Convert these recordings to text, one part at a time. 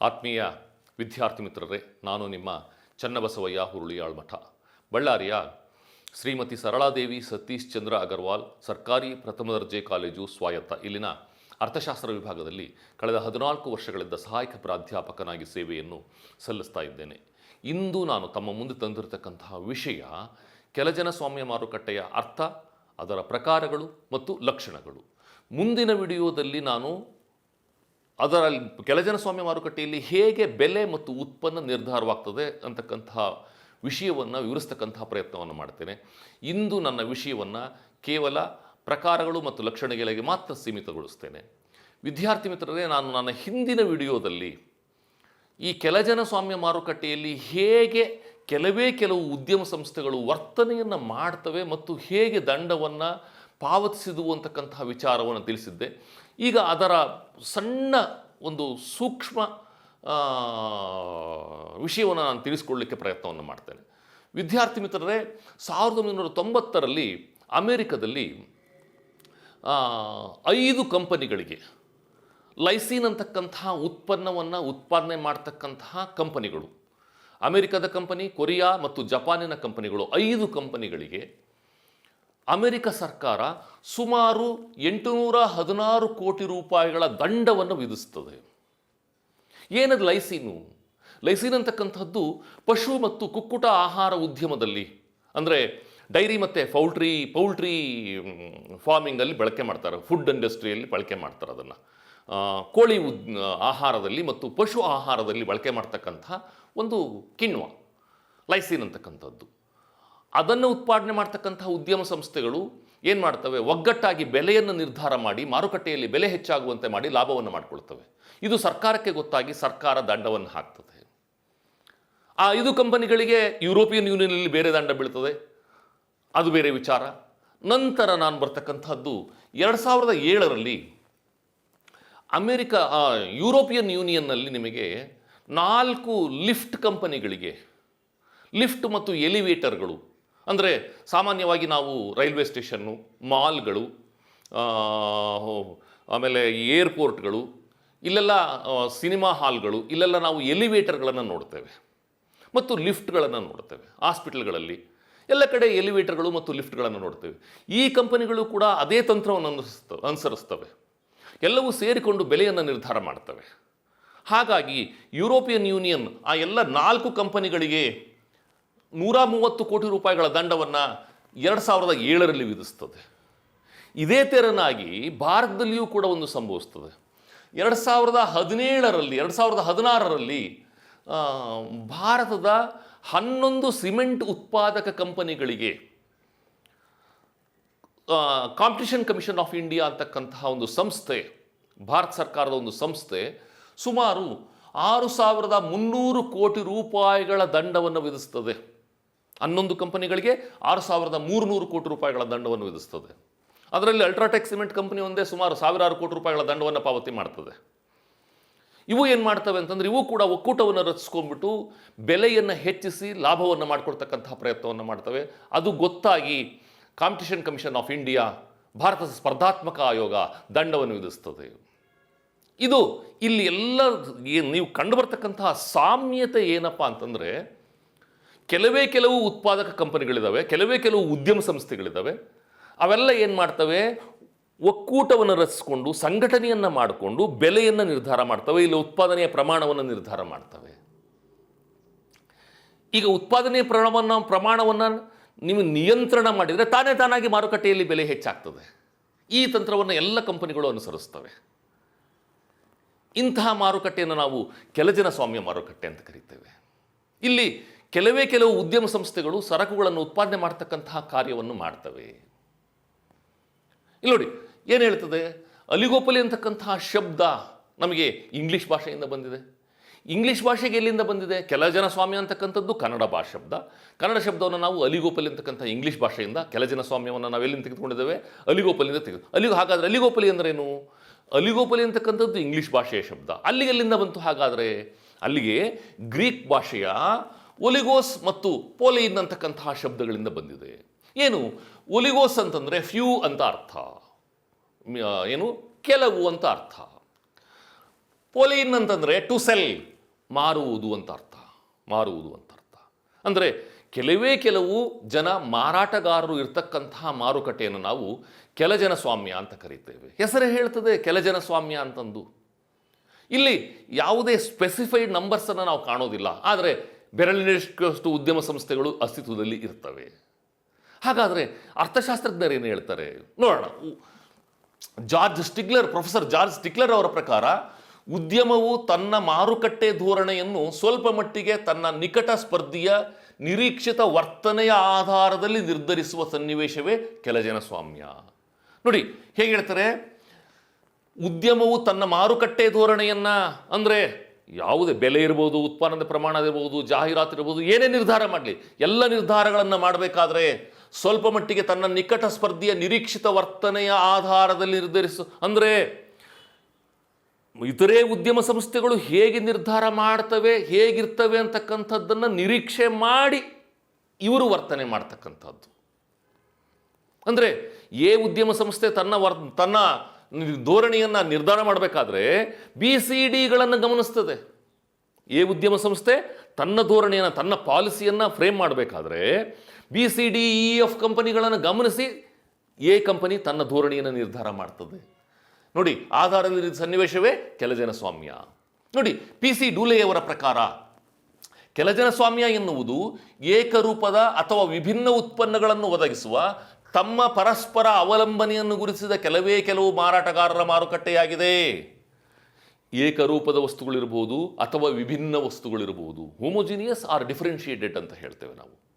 ಆತ್ಮೀಯ ವಿದ್ಯಾರ್ಥಿ ಮಿತ್ರರೇ, ನಾನು ನಿಮ್ಮ ಚನ್ನಬಸವಯ್ಯ ಹುರುಳಿಯಾಳ್ ಮಠ ಬಳ್ಳಾರಿಯ ಶ್ರೀಮತಿ ಸರಳಾದೇವಿ ಸತೀಶ್ ಚಂದ್ರ ಅಗರ್ವಾಲ್ ಸರ್ಕಾರಿ ಪ್ರಥಮ ದರ್ಜೆ ಕಾಲೇಜು ಸ್ವಾಯತ್ತ. ಇಲ್ಲಿನ ಅರ್ಥಶಾಸ್ತ್ರ ವಿಭಾಗದಲ್ಲಿ ಕಳೆದ ಹದಿನಾಲ್ಕು ವರ್ಷಗಳಿಂದ ಸಹಾಯಕ ಪ್ರಾಧ್ಯಾಪಕನಾಗಿ ಸೇವೆಯನ್ನು ಸಲ್ಲಿಸ್ತಾ ಇದ್ದೇನೆ. ಇಂದು ನಾನು ತಮ್ಮ ಮುಂದೆ ತಂದಿರತಕ್ಕಂತಹ ವಿಷಯ ಕೆಲಜನ ಸ್ವಾಮ್ಯ ಮಾರುಕಟ್ಟೆಯ ಅರ್ಥ, ಅದರ ಪ್ರಕಾರಗಳು ಮತ್ತು ಲಕ್ಷಣಗಳು. ಮುಂದಿನ ವಿಡಿಯೋದಲ್ಲಿ ನಾನು ಅದರ ಕೆಲಜನ ಸ್ವಾಮ್ಯ ಮಾರುಕಟ್ಟೆಯಲ್ಲಿ ಹೇಗೆ ಬೆಲೆ ಮತ್ತು ಉತ್ಪನ್ನ ನಿರ್ಧಾರವಾಗ್ತದೆ ಅಂತಕ್ಕಂತಹ ವಿಷಯವನ್ನು ವಿವರಿಸ್ತಕ್ಕಂತಹ ಪ್ರಯತ್ನವನ್ನು ಮಾಡ್ತೇನೆ. ಇಂದು ನನ್ನ ವಿಷಯವನ್ನು ಕೇವಲ ಪ್ರಕಾರಗಳು ಮತ್ತು ಲಕ್ಷಣಗಳಿಗೆ ಮಾತ್ರ ಸೀಮಿತಗೊಳಿಸ್ತೇನೆ. ವಿದ್ಯಾರ್ಥಿ ಮಿತ್ರರೇ, ನಾನು ನನ್ನ ಹಿಂದಿನ ವಿಡಿಯೋದಲ್ಲಿ ಈ ಕೆಲಜನ ಸ್ವಾಮ್ಯ ಮಾರುಕಟ್ಟೆಯಲ್ಲಿ ಹೇಗೆ ಕೆಲವೇ ಕೆಲವು ಉದ್ಯಮ ಸಂಸ್ಥೆಗಳು ವರ್ತನೆಯನ್ನು ಮಾಡ್ತವೆ ಮತ್ತು ಹೇಗೆ ದಂಡವನ್ನು ಪಾವತಿಸಿದುವು ಅಂತಕ್ಕಂತಹ ವಿಚಾರವನ್ನು ತಿಳಿಸಿದ್ದೆ. ಈಗ ಅದರ ಸಣ್ಣ ಒಂದು ಸೂಕ್ಷ್ಮ ವಿಷಯವನ್ನು ನಾನು ತಿಳಿಸ್ಕೊಳ್ಳಿಕ್ಕೆ ಪ್ರಯತ್ನವನ್ನು ಮಾಡ್ತೇನೆ. ವಿದ್ಯಾರ್ಥಿ ಮಿತ್ರರೇ, ಸಾವಿರದ ಒಂಬೈನೂರ ತೊಂಬತ್ತರಲ್ಲಿ ಅಮೇರಿಕದಲ್ಲಿ ಐದು ಕಂಪನಿಗಳಿಗೆ ಲೈಸಿನ್ ಅಂತಕ್ಕಂತಹ ಉತ್ಪನ್ನವನ್ನು ಉತ್ಪಾದನೆ ಮಾಡ್ತಕ್ಕಂತಹ ಕಂಪನಿಗಳು, ಅಮೆರಿಕದ ಕಂಪನಿ, ಕೊರಿಯಾ ಮತ್ತು ಜಪಾನಿನ ಕಂಪನಿಗಳು, ಐದು ಕಂಪನಿಗಳಿಗೆ ಅಮೆರಿಕ ಸರ್ಕಾರ ಸುಮಾರು ಎಂಟುನೂರ ಹದಿನಾರು ಕೋಟಿ ರೂಪಾಯಿಗಳ ದಂಡವನ್ನು ವಿಧಿಸ್ತದೆ ಏನದು ಲೈಸೀನು? ಲೈಸೀನ್ ಅಂತಕ್ಕಂಥದ್ದು ಪಶು ಮತ್ತು ಕುಕ್ಕುಟ ಆಹಾರ ಉದ್ಯಮದಲ್ಲಿ, ಅಂದರೆ ಡೈರಿ ಮತ್ತು ಪೌಲ್ಟ್ರಿ ಪೌಲ್ಟ್ರಿ ಫಾರ್ಮಿಂಗಲ್ಲಿ ಬಳಕೆ ಮಾಡ್ತಾರೆ, ಫುಡ್ ಇಂಡಸ್ಟ್ರಿಯಲ್ಲಿ ಬಳಕೆ ಮಾಡ್ತಾರೆ ಅದನ್ನು. ಕೋಳಿ ಉದ್, ಆಹಾರದಲ್ಲಿ ಮತ್ತು ಪಶು ಆಹಾರದಲ್ಲಿ ಬಳಕೆ ಮಾಡ್ತಕ್ಕಂಥ ಒಂದು ಕಿಣ್ವ, ಲೈಸಿನ್ ಅಂತಕ್ಕಂಥದ್ದು. ಅದನ್ನು ಉತ್ಪಾದನೆ ಮಾಡ್ತಕ್ಕಂತಹ ಉದ್ಯಮ ಸಂಸ್ಥೆಗಳು ಏನು ಮಾಡ್ತವೆ? ಒಗ್ಗಟ್ಟಾಗಿ ಬೆಲೆಯನ್ನು ನಿರ್ಧಾರ ಮಾಡಿ, ಮಾರುಕಟ್ಟೆಯಲ್ಲಿ ಬೆಲೆ ಹೆಚ್ಚಾಗುವಂತೆ ಮಾಡಿ ಲಾಭವನ್ನು ಮಾಡಿಕೊಳ್ತವೆ. ಇದು ಸರ್ಕಾರಕ್ಕೆ ಗೊತ್ತಾಗಿ ಸರ್ಕಾರ ದಂಡವನ್ನು ಹಾಕ್ತದೆ. ಆ ಐದು ಕಂಪನಿಗಳಿಗೆ ಯುರೋಪಿಯನ್ ಯೂನಿಯನ್ನಲ್ಲಿ ಬೇರೆ ದಂಡ ಬೀಳ್ತದೆ. ಅದು ಬೇರೆ ವಿಚಾರ. ನಂತರ ನಾನು ಬರ್ತಕ್ಕಂಥದ್ದು ಎರಡು ಸಾವಿರದ ಏಳರಲ್ಲಿ ಅಮೆರಿಕ ಯುರೋಪಿಯನ್ ಯೂನಿಯನ್ನಲ್ಲಿ ನಿಮಗೆ ನಾಲ್ಕು ಲಿಫ್ಟ್ ಕಂಪನಿಗಳಿಗೆ, ಲಿಫ್ಟ್ ಮತ್ತು ಎಲಿವೇಟರ್ಗಳು ಅಂದರೆ ಸಾಮಾನ್ಯವಾಗಿ ನಾವು ರೈಲ್ವೆ ಸ್ಟೇಷನ್ನು, ಮಾಲ್ಗಳು ಆಮೇಲೆ ಏರ್ಪೋರ್ಟ್ಗಳು, ಇಲ್ಲೆಲ್ಲ ಸಿನಿಮಾ ಹಾಲ್ಗಳು, ಇಲ್ಲೆಲ್ಲ ನಾವು ಎಲಿವೇಟರ್ಗಳನ್ನು ನೋಡ್ತೇವೆ. ಮತ್ತು ಲಿಫ್ಟ್ಗಳನ್ನು ನೋಡ್ತೇವೆ, ಹಾಸ್ಪಿಟಲ್ಗಳಲ್ಲಿ. ಎಲ್ಲ ಕಡೆ ಎಲಿವೇಟರ್ಗಳು ಮತ್ತು ಲಿಫ್ಟ್ಗಳನ್ನು ನೋಡ್ತೇವೆ. ಈ ಕಂಪನಿಗಳು ಕೂಡ ಅದೇ ತಂತ್ರವನ್ನು ಅನುಸರಿಸ್ತ, ಅನುಸರಿಸ್ತವೆ. ಎಲ್ಲವೂ ಸೇರಿಕೊಂಡು ಬೆಲೆಯನ್ನು ನಿರ್ಧಾರ ಮಾಡ್ತವೆ. ಹಾಗಾಗಿ ಯುರೋಪಿಯನ್ ಯೂನಿಯನ್, ಆ ಎಲ್ಲ ನಾಲ್ಕು ಕಂಪನಿಗಳಿಗೆ ನೂರ ಮೂವತ್ತು ಕೋಟಿ ರೂಪಾಯಿಗಳ ದಂಡವನ್ನು ಎರಡು ಸಾವಿರದ ಏಳರಲ್ಲಿ ವಿಧಿಸ್ತದೆ. ಇದೇ ತೆರನಾಗಿ ಭಾರತದಲ್ಲಿಯೂ ಕೂಡ ಒಂದು ಸಂಭವಿಸ್ತದೆ. ಎರಡು ಸಾವಿರದ ಹದಿನೇಳರಲ್ಲಿ, ಎರಡು ಸಾವಿರದ ಹದಿನಾರರಲ್ಲಿ ಭಾರತದ ಹನ್ನೊಂದು ಸಿಮೆಂಟ್ ಉತ್ಪಾದಕ ಕಂಪನಿಗಳಿಗೆ ಕಾಂಪಿಟಿಷನ್ ಕಮಿಷನ್ ಆಫ್ ಇಂಡಿಯಾ ಅಂತಕ್ಕಂತಹ ಒಂದು ಸಂಸ್ಥೆ, ಭಾರತ ಸರ್ಕಾರದ ಒಂದು ಸಂಸ್ಥೆ ಸುಮಾರು ಆರು ಸಾವಿರದ ಮುನ್ನೂರು ಕೋಟಿ ರೂಪಾಯಿಗಳ ದಂಡವನ್ನು ವಿಧಿಸ್ತದೆ. ಹನ್ನೊಂದು ಕಂಪನಿಗಳಿಗೆ ಆರು ಸಾವಿರದ ಮೂರುನೂರು ಕೋಟಿ ರೂಪಾಯಿಗಳ ದಂಡವನ್ನು ವಿಧಿಸ್ತದೆ. ಅದರಲ್ಲಿ ಅಲ್ಟ್ರಾಟೆಕ್ ಸಿಮೆಂಟ್ ಕಂಪನಿ ಒಂದೇ ಸುಮಾರು ಸಾವಿರಾರು ಕೋಟಿ ರೂಪಾಯಿಗಳ ದಂಡವನ್ನು ಪಾವತಿ ಮಾಡ್ತದೆ. ಇವು ಏನು ಮಾಡ್ತವೆ ಅಂತಂದ್ರೆ ಇವು ಕೂಡ ಒಕ್ಕೂಟವನ್ನು ರಚಿಸ್ಕೊಂಡ್ಬಿಟ್ಟು ಬೆಲೆಯನ್ನು ಹೆಚ್ಚಿಸಿ ಲಾಭವನ್ನು ಮಾಡಿಕೊಡ್ತಕ್ಕಂತಹ ಪ್ರಯತ್ನವನ್ನು ಮಾಡ್ತವೆ. ಅದು ಗೊತ್ತಾಗಿ ಕಾಂಪಿಟಿಷನ್ ಕಮಿಷನ್ ಆಫ್ ಇಂಡಿಯಾ ಭಾರತದ ಸ್ಪರ್ಧಾತ್ಮಕ ಆಯೋಗ ದಂಡವನ್ನು ವಿಧಿಸ್ತದೆ. ಇದು ಇಲ್ಲಿ ಎಲ್ಲ ಏನು ನೀವು ಕಂಡುಬರ್ತಕ್ಕಂತಹ ಸಾಮ್ಯತೆ ಏನಪ್ಪ ಅಂತಂದರೆ ಕೆಲವೇ ಕೆಲವು ಉತ್ಪಾದಕ ಕಂಪನಿಗಳಿದ್ದಾವೆ ಕೆಲವೇ ಕೆಲವು ಉದ್ಯಮ ಸಂಸ್ಥೆಗಳಿದ್ದಾವೆ ಅವೆಲ್ಲ ಏನು ಮಾಡ್ತವೆ? ಒಕ್ಕೂಟವನ್ನು ರಚಿಸ್ಕೊಂಡು, ಸಂಘಟನೆಯನ್ನು ಮಾಡಿಕೊಂಡು, ಬೆಲೆಯನ್ನು ನಿರ್ಧಾರ ಮಾಡ್ತವೆ, ಇಲ್ಲಿ ಉತ್ಪಾದನೆಯ ಪ್ರಮಾಣವನ್ನು ನಿರ್ಧಾರ ಮಾಡ್ತವೆ. ಈಗ ಉತ್ಪಾದನೆಯ ಪ್ರಮಾಣವನ್ನು ಪ್ರಮಾಣವನ್ನು ನೀವು ನಿಯಂತ್ರಣ ಮಾಡಿದರೆ ತಾನೇ ತಾನಾಗಿ ಮಾರುಕಟ್ಟೆಯಲ್ಲಿ ಬೆಲೆ ಹೆಚ್ಚಾಗ್ತದೆ. ಈ ತಂತ್ರವನ್ನು ಎಲ್ಲ ಕಂಪನಿಗಳು ಅನುಸರಿಸ್ತವೆ. ಇಂತಹ ಮಾರುಕಟ್ಟೆಯನ್ನು ನಾವು ಕೆಲಜನ ಸ್ವಾಮ್ಯ ಮಾರುಕಟ್ಟೆ ಅಂತ ಕರಿತೇವೆ. ಇಲ್ಲಿ ಕೆಲವೇ ಕೆಲವು ಉದ್ಯಮ ಸಂಸ್ಥೆಗಳು ಸರಕುಗಳನ್ನು ಉತ್ಪಾದನೆ ಮಾಡ್ತಕ್ಕಂತಹ ಕಾರ್ಯವನ್ನು ಮಾಡ್ತವೆ. ಇಲ್ಲಿ ನೋಡಿ, ಏನು ಹೇಳ್ತದೆ? ಅಲಿಗೋಪಲಿ ಅಂತಕ್ಕಂತಹ ಶಬ್ದ ನಮಗೆ ಇಂಗ್ಲೀಷ್ ಭಾಷೆಯಿಂದ ಬಂದಿದೆ. ಇಂಗ್ಲೀಷ್ ಭಾಷೆಗೆ ಎಲ್ಲಿಂದ ಬಂದಿದೆ? ಕೆಲ ಜನ ಸ್ವಾಮಿ ಅಂತಕ್ಕಂಥದ್ದು ಕನ್ನಡ ಭಾಷೆ ಶಬ್ದ. ಕನ್ನಡ ಶಬ್ದವನ್ನು ನಾವು ಅಲಿಗೋಪಲಿ ಅಂತಕ್ಕಂಥ ಇಂಗ್ಲೀಷ್ ಭಾಷೆಯಿಂದ, ಕೆಲ ಜನ ಸ್ವಾಮ್ಯವನ್ನು ನಾವು ಎಲ್ಲಿಂದ ತೆಗೆದುಕೊಂಡಿದ್ದೇವೆ? ಅಲಿಗೋಪಲಿಂದ ತೆಗೆದು, ಅಲಿಗೋ, ಹಾಗಾದರೆ ಅಲಿಗೋಪಲಿ ಅಂದ್ರೇನು? ಅಲಿಗೋಪಲಿ ಅಂತಕ್ಕಂಥದ್ದು ಇಂಗ್ಲೀಷ್ ಭಾಷೆಯ ಶಬ್ದ. ಅಲ್ಲಿಗೆ ಎಲ್ಲಿಂದ ಬಂತು ಹಾಗಾದರೆ? ಅಲ್ಲಿಗೆ ಗ್ರೀಕ್ ಭಾಷೆಯ ಒಲಿಗೋಸ್ ಮತ್ತು ಪೋಲಿನ್ ಅಂತಕ್ಕಂತಹ ಶಬ್ದಗಳಿಂದ ಬಂದಿದೆ. ಏನು? ಒಲಿಗೋಸ್ ಅಂತಂದರೆ ಫ್ಯೂ ಅಂತ ಅರ್ಥ. ಏನು? ಕೆಲವು ಅಂತ ಅರ್ಥ. ಪೋಲಿನ್ ಅಂತಂದರೆ ಟು ಸೆಲ್, ಮಾರುವುದು ಅಂತ ಅರ್ಥ. ಮಾರುವುದು ಅಂತ ಅರ್ಥ. ಅಂದರೆ ಕೆಲವೇ ಕೆಲವು ಜನ ಮಾರಾಟಗಾರರು ಇರ್ತಕ್ಕಂತಹ ಮಾರುಕಟ್ಟೆಯನ್ನು ನಾವು ಕೆಲ ಜನ ಸ್ವಾಮ್ಯ ಅಂತ ಕರೀತೇವೆ. ಹೆಸರೇ ಹೇಳ್ತದೆ ಕೆಲ ಜನ ಸ್ವಾಮ್ಯ ಅಂತಂದು. ಇಲ್ಲಿ ಯಾವುದೇ ಸ್ಪೆಸಿಫೈಡ್ ನಂಬರ್ಸನ್ನು ನಾವು ಕಾಣೋದಿಲ್ಲ. ಆದರೆ ಬೆರಳಿನಷ್ಟು ಉದ್ಯಮ ಸಂಸ್ಥೆಗಳು ಅಸ್ತಿತ್ವದಲ್ಲಿ ಇರ್ತವೆ. ಹಾಗಾದರೆ ಅರ್ಥಶಾಸ್ತ್ರಜ್ಞರು ಏನು ಹೇಳ್ತಾರೆ? ನೋಡೋಣ. George Stigler, professor George Stigler ಅವರ ಪ್ರಕಾರ, ಉದ್ಯಮವು ತನ್ನ ಮಾರುಕಟ್ಟೆ ಧೋರಣೆಯನ್ನು ಸ್ವಲ್ಪ ಮಟ್ಟಿಗೆ ತನ್ನ ನಿಕಟ ಸ್ಪರ್ಧಿಯ ನಿರೀಕ್ಷಿತ ವರ್ತನೆಯ ಆಧಾರದಲ್ಲಿ ನಿರ್ಧರಿಸುವ ಸನ್ನಿವೇಶವೇ ಕೆಲಜನ ಸ್ವಾಮ್ಯ ನೋಡಿ, ಹೇಗೆ ಹೇಳ್ತಾರೆ? ಉದ್ಯಮವು ತನ್ನ ಮಾರುಕಟ್ಟೆ ಧೋರಣೆಯನ್ನು ಅಂದರೆ ಯಾವುದೇ ಬೆಲೆ ಇರ್ಬೋದು, ಉತ್ಪನ್ನದ ಪ್ರಮಾಣ ಇರ್ಬೋದು, ಜಾಹೀರಾತು ಇರ್ಬೋದು, ಏನೇ ನಿರ್ಧಾರ ಮಾಡಲಿ, ಎಲ್ಲ ನಿರ್ಧಾರಗಳನ್ನು ಮಾಡಬೇಕಾದ್ರೆ ಸ್ವಲ್ಪ ಮಟ್ಟಿಗೆ ತನ್ನ ನಿಕಟ ಸ್ಪರ್ಧಿಯ ನಿರೀಕ್ಷಿತ ವರ್ತನೆಯ ಆಧಾರದಲ್ಲಿ ನಿರ್ಧರಿಸು. ಅಂದರೆ ಇತರೆ ಉದ್ಯಮ ಸಂಸ್ಥೆಗಳು ಹೇಗೆ ನಿರ್ಧಾರ ಮಾಡ್ತವೆ, ಹೇಗಿರ್ತವೆ ಅಂತಕ್ಕಂಥದ್ದನ್ನು ನಿರೀಕ್ಷೆ ಮಾಡಿ ಇವರು ವರ್ತನೆ ಮಾಡ್ತಕ್ಕಂಥದ್ದು. ಅಂದರೆ, ಎ ಉದ್ಯಮ ಸಂಸ್ಥೆ ತನ್ನ ವರ್, ತನ್ನ ಧೋರಣೆಯನ್ನು ನಿರ್ಧಾರ ಮಾಡಬೇಕಾದ್ರೆ ಬಿ ಸಿ ಡಿಗಳನ್ನು ಗಮನಿಸ್ತದೆ. ಎ ಉದ್ಯಮ ಸಂಸ್ಥೆ ತನ್ನ ಧೋರಣೆಯನ್ನು, ತನ್ನ ಪಾಲಿಸಿಯನ್ನು ಫ್ರೇಮ್ ಮಾಡಬೇಕಾದ್ರೆ B C D E F ಕಂಪನಿಗಳನ್ನು ಗಮನಿಸಿ ಎ ಕಂಪನಿ ತನ್ನ ಧೋರಣೆಯನ್ನು ನಿರ್ಧಾರ ಮಾಡ್ತದೆ. ನೋಡಿ, ಆಧಾರದಲ್ಲಿ ಸನ್ನಿವೇಶವೇ ಕೆಲಜನ ಸ್ವಾಮ್ಯ ನೋಡಿ ಪಿ ಸಿ ಡೂಲೆಯವರ ಪ್ರಕಾರ ಕೆಲಜನ ಸ್ವಾಮ್ಯ ಎನ್ನುವುದು ಏಕರೂಪದ ಅಥವಾ ವಿಭಿನ್ನ ಉತ್ಪನ್ನಗಳನ್ನು ಒದಗಿಸುವ ತಮ್ಮ ಪರಸ್ಪರ ಅವಲಂಬನೆಯನ್ನು ಗುರುತಿಸಿದ ಕೆಲವೇ ಕೆಲವು ಮಾರಾಟಗಾರರ ಮಾರುಕಟ್ಟೆಯಾಗಿದೆ. ಏಕರೂಪದ ವಸ್ತುಗಳಿರ್ಬೋದು ಅಥವಾ ವಿಭಿನ್ನ ವಸ್ತುಗಳಿರ್ಬೋದು. ಹೋಮೋಜಿನಿಯಸ್ ಆರ್ ಡಿಫರೆನ್ಷಿಯೇಟೆಡ್ ಅಂತ ಹೇಳ್ತೇವೆ ನಾವು.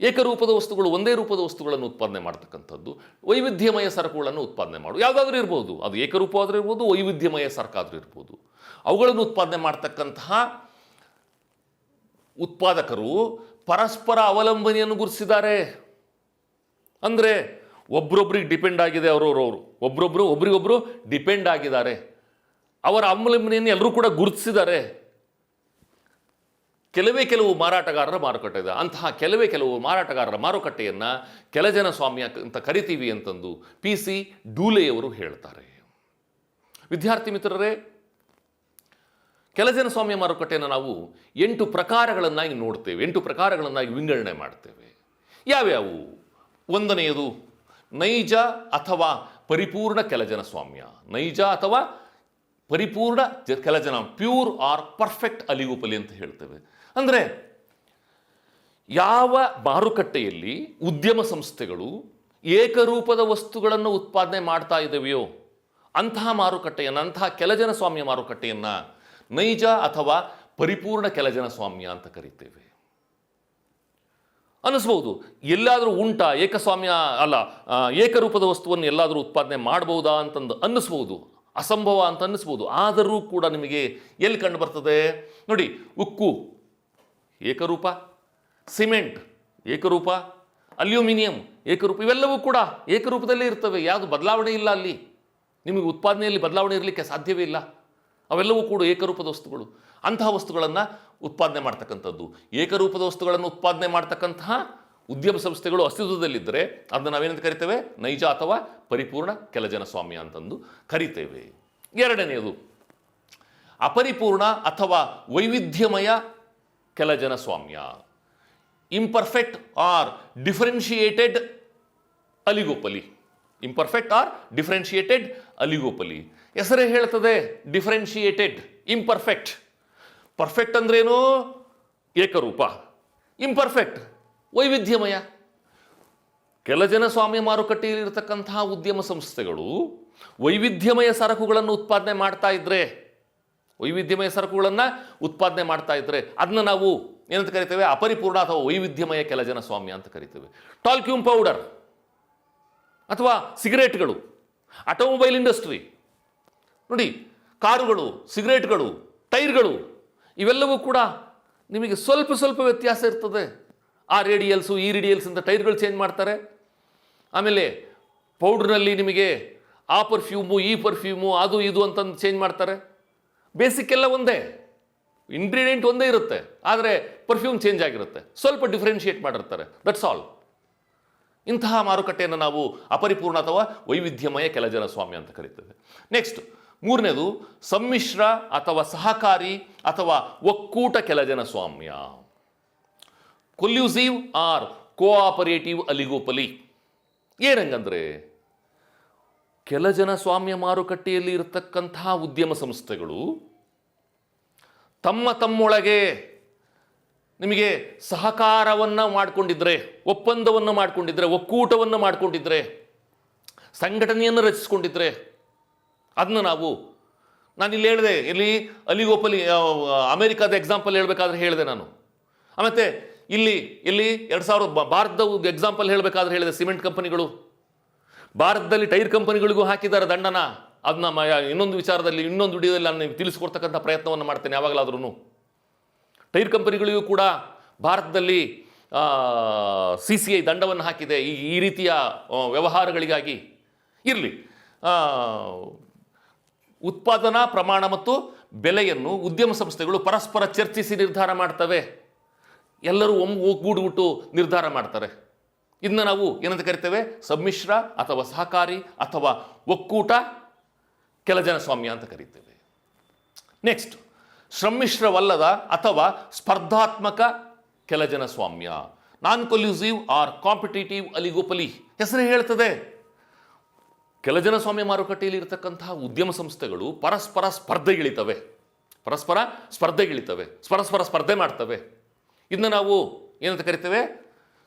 ಏಕರೂಪದ ವಸ್ತುಗಳು ಒಂದೇ ರೂಪದ ವಸ್ತುಗಳನ್ನು ಉತ್ಪಾದನೆ ಮಾಡ್ತಕ್ಕಂಥದ್ದು, ವೈವಿಧ್ಯಮಯ ಸರಕುಗಳನ್ನು ಉತ್ಪಾದನೆ ಮಾಡು. ಯಾವುದಾದ್ರೂ ಇರ್ಬೋದು. ಅದು ಏಕರೂಪವಾದರೂ ಇರ್ಬೋದು, ವೈವಿಧ್ಯಮಯ ಸರಕಾದರೂ ಇರ್ಬೋದು. ಅವುಗಳನ್ನು ಉತ್ಪಾದನೆ ಮಾಡ್ತಕ್ಕಂತಹ ಉತ್ಪಾದಕರು ಪರಸ್ಪರ ಅವಲಂಬನೆಯನ್ನು ಗುರುತಿಸಿದ್ದಾರೆ. ಅಂದರೆ ಒಬ್ರೊಬ್ರಿಗೆ ಡಿಪೆಂಡ್ ಆಗಿದೆ ಅವರವರವರು ಒಬ್ರೊಬ್ರು ಒಬ್ರಿಗೊಬ್ಬರು ಡಿಪೆಂಡ್ ಆಗಿದ್ದಾರೆ. ಅವರ ಅವಲಂಬನೆಯನ್ನು ಎಲ್ಲರೂ ಕೂಡ ಗುರುತಿಸಿದ್ದಾರೆ. ಕೆಲವೇ ಕೆಲವು ಮಾರಾಟಗಾರರ ಮಾರುಕಟ್ಟೆ ಇದೆ. ಅಂತಹ ಕೆಲವೇ ಕೆಲವು ಮಾರಾಟಗಾರರ ಮಾರುಕಟ್ಟೆಯನ್ನು ಕೆಲಜನ ಸ್ವಾಮ್ಯ ಅಂತ ಕರಿತೀವಿ ಅಂತಂದು ಪಿ ಸಿ ಡೂಲೆಯವರು ಹೇಳ್ತಾರೆ. ವಿದ್ಯಾರ್ಥಿ ಮಿತ್ರರೇ ಕೆಲಜನ ಸ್ವಾಮಿಯ ಮಾರುಕಟ್ಟೆಯನ್ನು ನಾವು ಎಂಟು ಪ್ರಕಾರಗಳನ್ನಾಗಿ ನೋಡ್ತೇವೆ. ಎಂಟು ಪ್ರಕಾರಗಳನ್ನಾಗಿ ವಿಂಗಡಣೆ ಮಾಡ್ತೇವೆ. ಯಾವ್ಯಾವು? ಒಂದನೆಯದು ನೈಜ ಅಥವಾ ಪರಿಪೂರ್ಣ ಕೆಲಜನ ಸ್ವಾಮ್ಯ ನೈಜ ಅಥವಾ ಪರಿಪೂರ್ಣ ಕೆಲಜನ ಪ್ಯೂರ್ ಆರ್ ಪರ್ಫೆಕ್ಟ್ ಅಲಿಗುಪಲಿ ಅಂತ ಹೇಳ್ತೇವೆ. ಅಂದರೆ ಯಾವ ಮಾರುಕಟ್ಟೆಯಲ್ಲಿ ಉದ್ಯಮ ಸಂಸ್ಥೆಗಳು ಏಕರೂಪದ ವಸ್ತುಗಳನ್ನು ಉತ್ಪಾದನೆ ಮಾಡ್ತಾ ಇದ್ದಾವೆಯೋ, ಅಂತಹ ಮಾರುಕಟ್ಟೆಯನ್ನು, ಅಂತಹ ಕೆಲಜನ ಸ್ವಾಮ್ಯ ಮಾರುಕಟ್ಟೆಯನ್ನು ನೈಜ ಅಥವಾ ಪರಿಪೂರ್ಣ ಕೆಲಜನ ಸ್ವಾಮ್ಯ ಅಂತ ಕರಿತೇವೆ. ಅನ್ನಿಸ್ಬೋದು. ಎಲ್ಲಾದರೂ ಉಂಟಾ? ಏಕಸ್ವಾಮ್ಯ ಅಲ್ಲ ಏಕರೂಪದ ವಸ್ತುವನ್ನು ಎಲ್ಲಾದರೂ ಉತ್ಪಾದನೆ ಮಾಡ್ಬೋದಾ ಅಂತಂದು ಅನ್ನಿಸ್ಬೋದು. ಅಸಂಭವ ಅಂತ ಅನ್ನಿಸ್ಬೋದು. ಆದರೂ ಕೂಡ ನಿಮಗೆ ಎಲ್ಲಿ ಕಂಡು ಬರ್ತದೆ? ನೋಡಿ, ಉಕ್ಕು. ಏಕರೂಪ. ಸಿಮೆಂಟ್. ಏಕರೂಪ. ಅಲ್ಯೂಮಿನಿಯಂ. ಏಕರೂಪ. ಇವೆಲ್ಲವೂ ಕೂಡ ಏಕರೂಪದಲ್ಲೇ ಇರ್ತವೆ. ಯಾವುದು ಬದಲಾವಣೆ ಇಲ್ಲ ಅಲ್ಲಿ. ನಿಮಗೆ ಉತ್ಪಾದನೆಯಲ್ಲಿ ಬದಲಾವಣೆ ಇರಲಿಕ್ಕೆ ಸಾಧ್ಯವೇ ಇಲ್ಲ. ಅವೆಲ್ಲವೂ ಕೂಡ ಏಕರೂಪದ ವಸ್ತುಗಳು. ಅಂತಹ ವಸ್ತುಗಳನ್ನು ಉತ್ಪಾದನೆ ಮಾಡ್ತಕ್ಕಂಥದ್ದು. ಏಕರೂಪದ ವಸ್ತುಗಳನ್ನು ಉತ್ಪಾದನೆ ಮಾಡ್ತಕ್ಕಂತಹ ಉದ್ಯಮ ಸಂಸ್ಥೆಗಳು ಅಸ್ತಿತ್ವದಲ್ಲಿದ್ದರೆ ಅದನ್ನು ನಾವೇನಂತ ಕರಿತೇವೆ? ನೈಜ ಅಥವಾ ಪರಿಪೂರ್ಣ ಕೆಲಜನ ಸ್ವಾಮ್ಯ ಅಂತಂದು ಕರಿತೇವೆ. ಎರಡನೆಯದು, ಅಪರಿಪೂರ್ಣ ಅಥವಾ ವೈವಿಧ್ಯಮಯ ಕೆಲಜನ ಸ್ವಾಮ್ಯ imperfect or differentiated oligopoly. Imperfect or differentiated oligopoly. ಹೆಸರೇ ಹೇಳ್ತದೆ ಡಿಫರೆನ್ಷಿಯೇಟೆಡ್ ಇಂಪರ್ಫೆಕ್ಟ್ ಪರ್ಫೆಕ್ಟ್ ಅಂದ್ರೇನು? ಏಕರೂಪ. ಇಂಪರ್ಫೆಕ್ಟ್ ವೈವಿಧ್ಯಮಯ. ಕೆಲ ಜನ ಸ್ವಾಮ್ಯ ಮಾರುಕಟ್ಟೆಯಲ್ಲಿ ಇರತಕ್ಕಂತಹ ಉದ್ಯಮ ಸಂಸ್ಥೆಗಳು ವೈವಿಧ್ಯಮಯ ಸರಕುಗಳನ್ನು ಉತ್ಪಾದನೆ ಮಾಡ್ತಾ ಇದ್ರೆ, ವೈವಿಧ್ಯಮಯ ಸರಕುಗಳನ್ನು ಉತ್ಪಾದನೆ ಮಾಡ್ತಾ ಇದ್ರೆ ಅದನ್ನ ನಾವು ಏನಂತ ಕರಿತೇವೆ? ಅಪರಿಪೂರ್ಣ ಅಥವಾ ವೈವಿಧ್ಯಮಯ ಕೆಲ ಜನ ಸ್ವಾಮ್ಯ ಅಂತ ಕರಿತೇವೆ. ಟಾಲ್ಕ್ಯೂಮ್ ಪೌಡರ್ ಅಥವಾ ಸಿಗರೇಟ್ಗಳು ಆಟೋಮೊಬೈಲ್ ಇಂಡಸ್ಟ್ರಿ ನೋಡಿ, ಕಾರುಗಳು, ಸಿಗರೇಟ್ಗಳು, ಟೈರ್ಗಳು, ಇವೆಲ್ಲವೂ ಕೂಡ ನಿಮಗೆ ಸ್ವಲ್ಪ ಸ್ವಲ್ಪ ವ್ಯತ್ಯಾಸ ಇರ್ತದೆ. ಆ ರೇಡಿಯಲ್ಸು, ಈ ರೇಡಿಯಲ್ಸ್ ಅಂತ ಟೈರ್ಗಳು ಚೇಂಜ್ ಮಾಡ್ತಾರೆ. ಆಮೇಲೆ ಪೌಡ್ರ್ನಲ್ಲಿ ನಿಮಗೆ ಆ ಪರ್ಫ್ಯೂಮು ಈ ಪರ್ಫ್ಯೂಮು ಅದು ಇದು ಅಂತಂದು ಚೇಂಜ್ ಮಾಡ್ತಾರೆ. ಬೇಸಿಕ್ ಎಲ್ಲ ಒಂದೇ. ಇಂಗ್ರೀಡಿಯೆಂಟ್ ಒಂದೇ ಇರುತ್ತೆ. ಆದರೆ ಪರ್ಫ್ಯೂಮ್ ಚೇಂಜ್ ಆಗಿರುತ್ತೆ. ಸ್ವಲ್ಪ ಡಿಫ್ರೆನ್ಷಿಯೇಟ್ ಮಾಡಿರ್ತಾರೆ. ದಟ್ಸ್ ಆಲ್ ಇಂತಹ ಮಾರುಕಟ್ಟೆಯನ್ನು ನಾವು ಅಪರಿಪೂರ್ಣ ಅಥವಾ ವೈವಿಧ್ಯಮಯ ಕೆಲಜನ ಸ್ವಾಮಿ ಅಂತ ಕರೀತೇವೆ. ನೆಕ್ಸ್ಟ್ ಮೂರನೇದು ಸಮ್ಮಿಶ್ರ ಅಥವಾ ಸಹಕಾರಿ ಅಥವಾ ಒಕ್ಕೂಟ ಕೆಲಜನ ಸ್ವಾಮ್ಯ. ಕೊಲ್ಯೂಸಿವ್ ಆರ್ ಕೋಆಪರೇಟಿವ್ ಅಲಿಗೋಪಲಿ ಏನಂಗಂದ್ರೆ ಕೆಲ ಜನ ಸ್ವಾಮ್ಯ ಮಾರುಕಟ್ಟೆಯಲ್ಲಿ ಇರತಕ್ಕಂತಹ ಉದ್ಯಮ ಸಂಸ್ಥೆಗಳು ತಮ್ಮ ತಮ್ಮೊಳಗೆ ನಿಮಗೆ ಸಹಕಾರವನ್ನು ಮಾಡಿಕೊಂಡಿದ್ರೆ, ಒಪ್ಪಂದವನ್ನು ಮಾಡಿಕೊಂಡಿದ್ರೆ, ಒಕ್ಕೂಟವನ್ನು ಮಾಡಿಕೊಂಡಿದ್ರೆ, ಸಂಘಟನೆಯನ್ನು ರಚಿಸ್ಕೊಂಡಿದ್ರೆ ಅದನ್ನ ನಾವು ನಾನು ಇಲ್ಲಿ ಹೇಳಿದೆ, ಇಲ್ಲಿ ಅಲಿಗೋಪಲಿ ಅಮೇರಿಕಾದ ಎಕ್ಸಾಂಪಲ್ ಹೇಳಬೇಕಾದ್ರೆ ಹೇಳಿದೆ ನಾನು. ಮತ್ತೆ ಇಲ್ಲಿ ಇಲ್ಲಿ ಎರಡು ಸಾವಿರದ ಭಾರತದ ಎಕ್ಸಾಂಪಲ್ ಹೇಳಬೇಕಾದ್ರೆ ಹೇಳಿದೆ ಸಿಮೆಂಟ್ ಕಂಪನಿಗಳು. ಭಾರತದಲ್ಲಿ ಟೈರ್ ಕಂಪನಿಗಳಿಗೂ ಹಾಕಿದ್ದಾರೆ ದಂಡನ. ಅದನ್ನ ಇನ್ನೊಂದು ವಿಚಾರದಲ್ಲಿ, ಇನ್ನೊಂದು ವಿಡಿಯೋದಲ್ಲಿ ನಾನು ತಿಳಿಸ್ಕೊಡ್ತಕ್ಕಂಥ ಪ್ರಯತ್ನವನ್ನು ಮಾಡ್ತೇನೆ ಯಾವಾಗಲಾದ್ರೂ ಟೈರ್ ಕಂಪನಿಗಳಿಗೂ ಕೂಡ ಭಾರತದಲ್ಲಿ ಸಿ ಸಿ ಐ ದಂಡವನ್ನು ಹಾಕಿದೆ. ಈ ಈ ರೀತಿಯ ವ್ಯವಹಾರಗಳಿಗಾಗಿ. ಇರಲಿ. ಉತ್ಪಾದನಾ ಪ್ರಮಾಣ ಮತ್ತು ಬೆಲೆಯನ್ನು ಉದ್ಯಮ ಸಂಸ್ಥೆಗಳು ಪರಸ್ಪರ ಚರ್ಚಿಸಿ ನಿರ್ಧಾರ ಮಾಡ್ತವೆ. ಎಲ್ಲರೂ ಒಮ್ಮೆ ಒಗ್ಗೂಡ್ಬಿಟ್ಟು ನಿರ್ಧಾರ ಮಾಡ್ತಾರೆ. ಇದನ್ನ ನಾವು ಏನಂತ ಕರಿತೇವೆ? ಸಮ್ಮಿಶ್ರ ಅಥವಾ ಸಹಕಾರಿ ಅಥವಾ ಒಕ್ಕೂಟ ಕೆಲಜನ ಸ್ವಾಮ್ಯ ಅಂತ ಕರಿತೇವೆ. ನೆಕ್ಸ್ಟ್ ಸಮ್ಮಿಶ್ರವಲ್ಲದ ಅಥವಾ ಸ್ಪರ್ಧಾತ್ಮಕ ಕೆಲಜನ ಸ್ವಾಮ್ಯ ನಾನ್ ಕೊಲ್ಯೂಸಿವ್ ಆರ್ ಕಾಂಪಿಟೇಟಿವ್ ಅಲಿಗೋಪಲಿ ಹೆಸರು ಹೇಳ್ತದೆ. ಕೆಲಜನ ಸ್ವಾಮ್ಯ ಮಾರುಕಟ್ಟೆಯಲ್ಲಿ ಇರತಕ್ಕಂತಹ ಉದ್ಯಮ ಸಂಸ್ಥೆಗಳು ಪರಸ್ಪರ ಸ್ಪರ್ಧೆಗಿಳಿತವೆ. ಪರಸ್ಪರ ಸ್ಪರ್ಧೆಗಿಳಿತವೆ. ಪರಸ್ಪರ ಸ್ಪರ್ಧೆ ಮಾಡ್ತವೆ. ಇದನ್ನ ನಾವು ಏನಂತ ಕರಿತೇವೆ?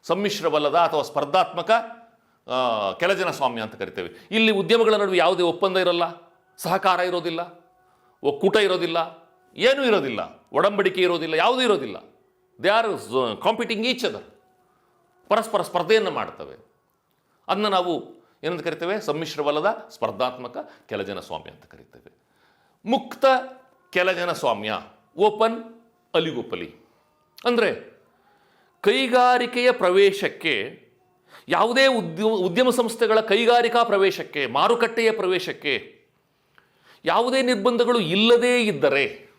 ಸಮ್ಮಿಶ್ರವಲ್ಲದ ಅಥವಾ ಸ್ಪರ್ಧಾತ್ಮಕ ಕೆಲ ಕೆಲಜನ ಸ್ವಾಮ್ಯ ಅಂತ ಕರಿತೇವೆ. ಇಲ್ಲಿ ಉದ್ಯಮಗಳ ನಡುವೆ ಯಾವುದೇ ಒಪ್ಪಂದ ಇರಲ್ಲ, ಸಹಕಾರ ಇರೋದಿಲ್ಲ, ಒಕ್ಕೂಟ ಇರೋದಿಲ್ಲ, ಏನೂ ಇರೋದಿಲ್ಲ, ಒಡಂಬಡಿಕೆ ಇರೋದಿಲ್ಲ, ಯಾವುದೂ ಇರೋದಿಲ್ಲ. They are competing each other ಪರಸ್ಪರ ಸ್ಪರ್ಧೆಯನ್ನು ಮಾಡ್ತವೆ. ಅದನ್ನ ನಾವು ಏನಂತ ಕರಿತೇವೆ? ಸಮ್ಮಿಶ್ರವಲ್ಲದ ಸ್ಪರ್ಧಾತ್ಮಕ ಕೆಲಜನ ಸ್ವಾಮ್ಯ ಅಂತ ಕರಿತೇವೆ. ಮುಕ್ತ ಕೆಲಜನ ಸ್ವಾಮ್ಯ ಓಪನ್ ಅಲಿಗೋಪಲಿ. ಅಂದರೆ ಕೈಗಾರಿಕೆಯ ಪ್ರವೇಶಕ್ಕೆ, ಯಾವುದೇ ಉದ್ಯಮ ಉದ್ಯಮ ಸಂಸ್ಥೆಗಳ ಕೈಗಾರಿಕಾ ಪ್ರವೇಶಕ್ಕೆ, ಮಾರುಕಟ್ಟೆಯ ಪ್ರವೇಶಕ್ಕೆ ಯಾವುದೇ ನಿರ್ಬಂಧಗಳು ಇಲ್ಲದೇ ಇದ್ದರೆ,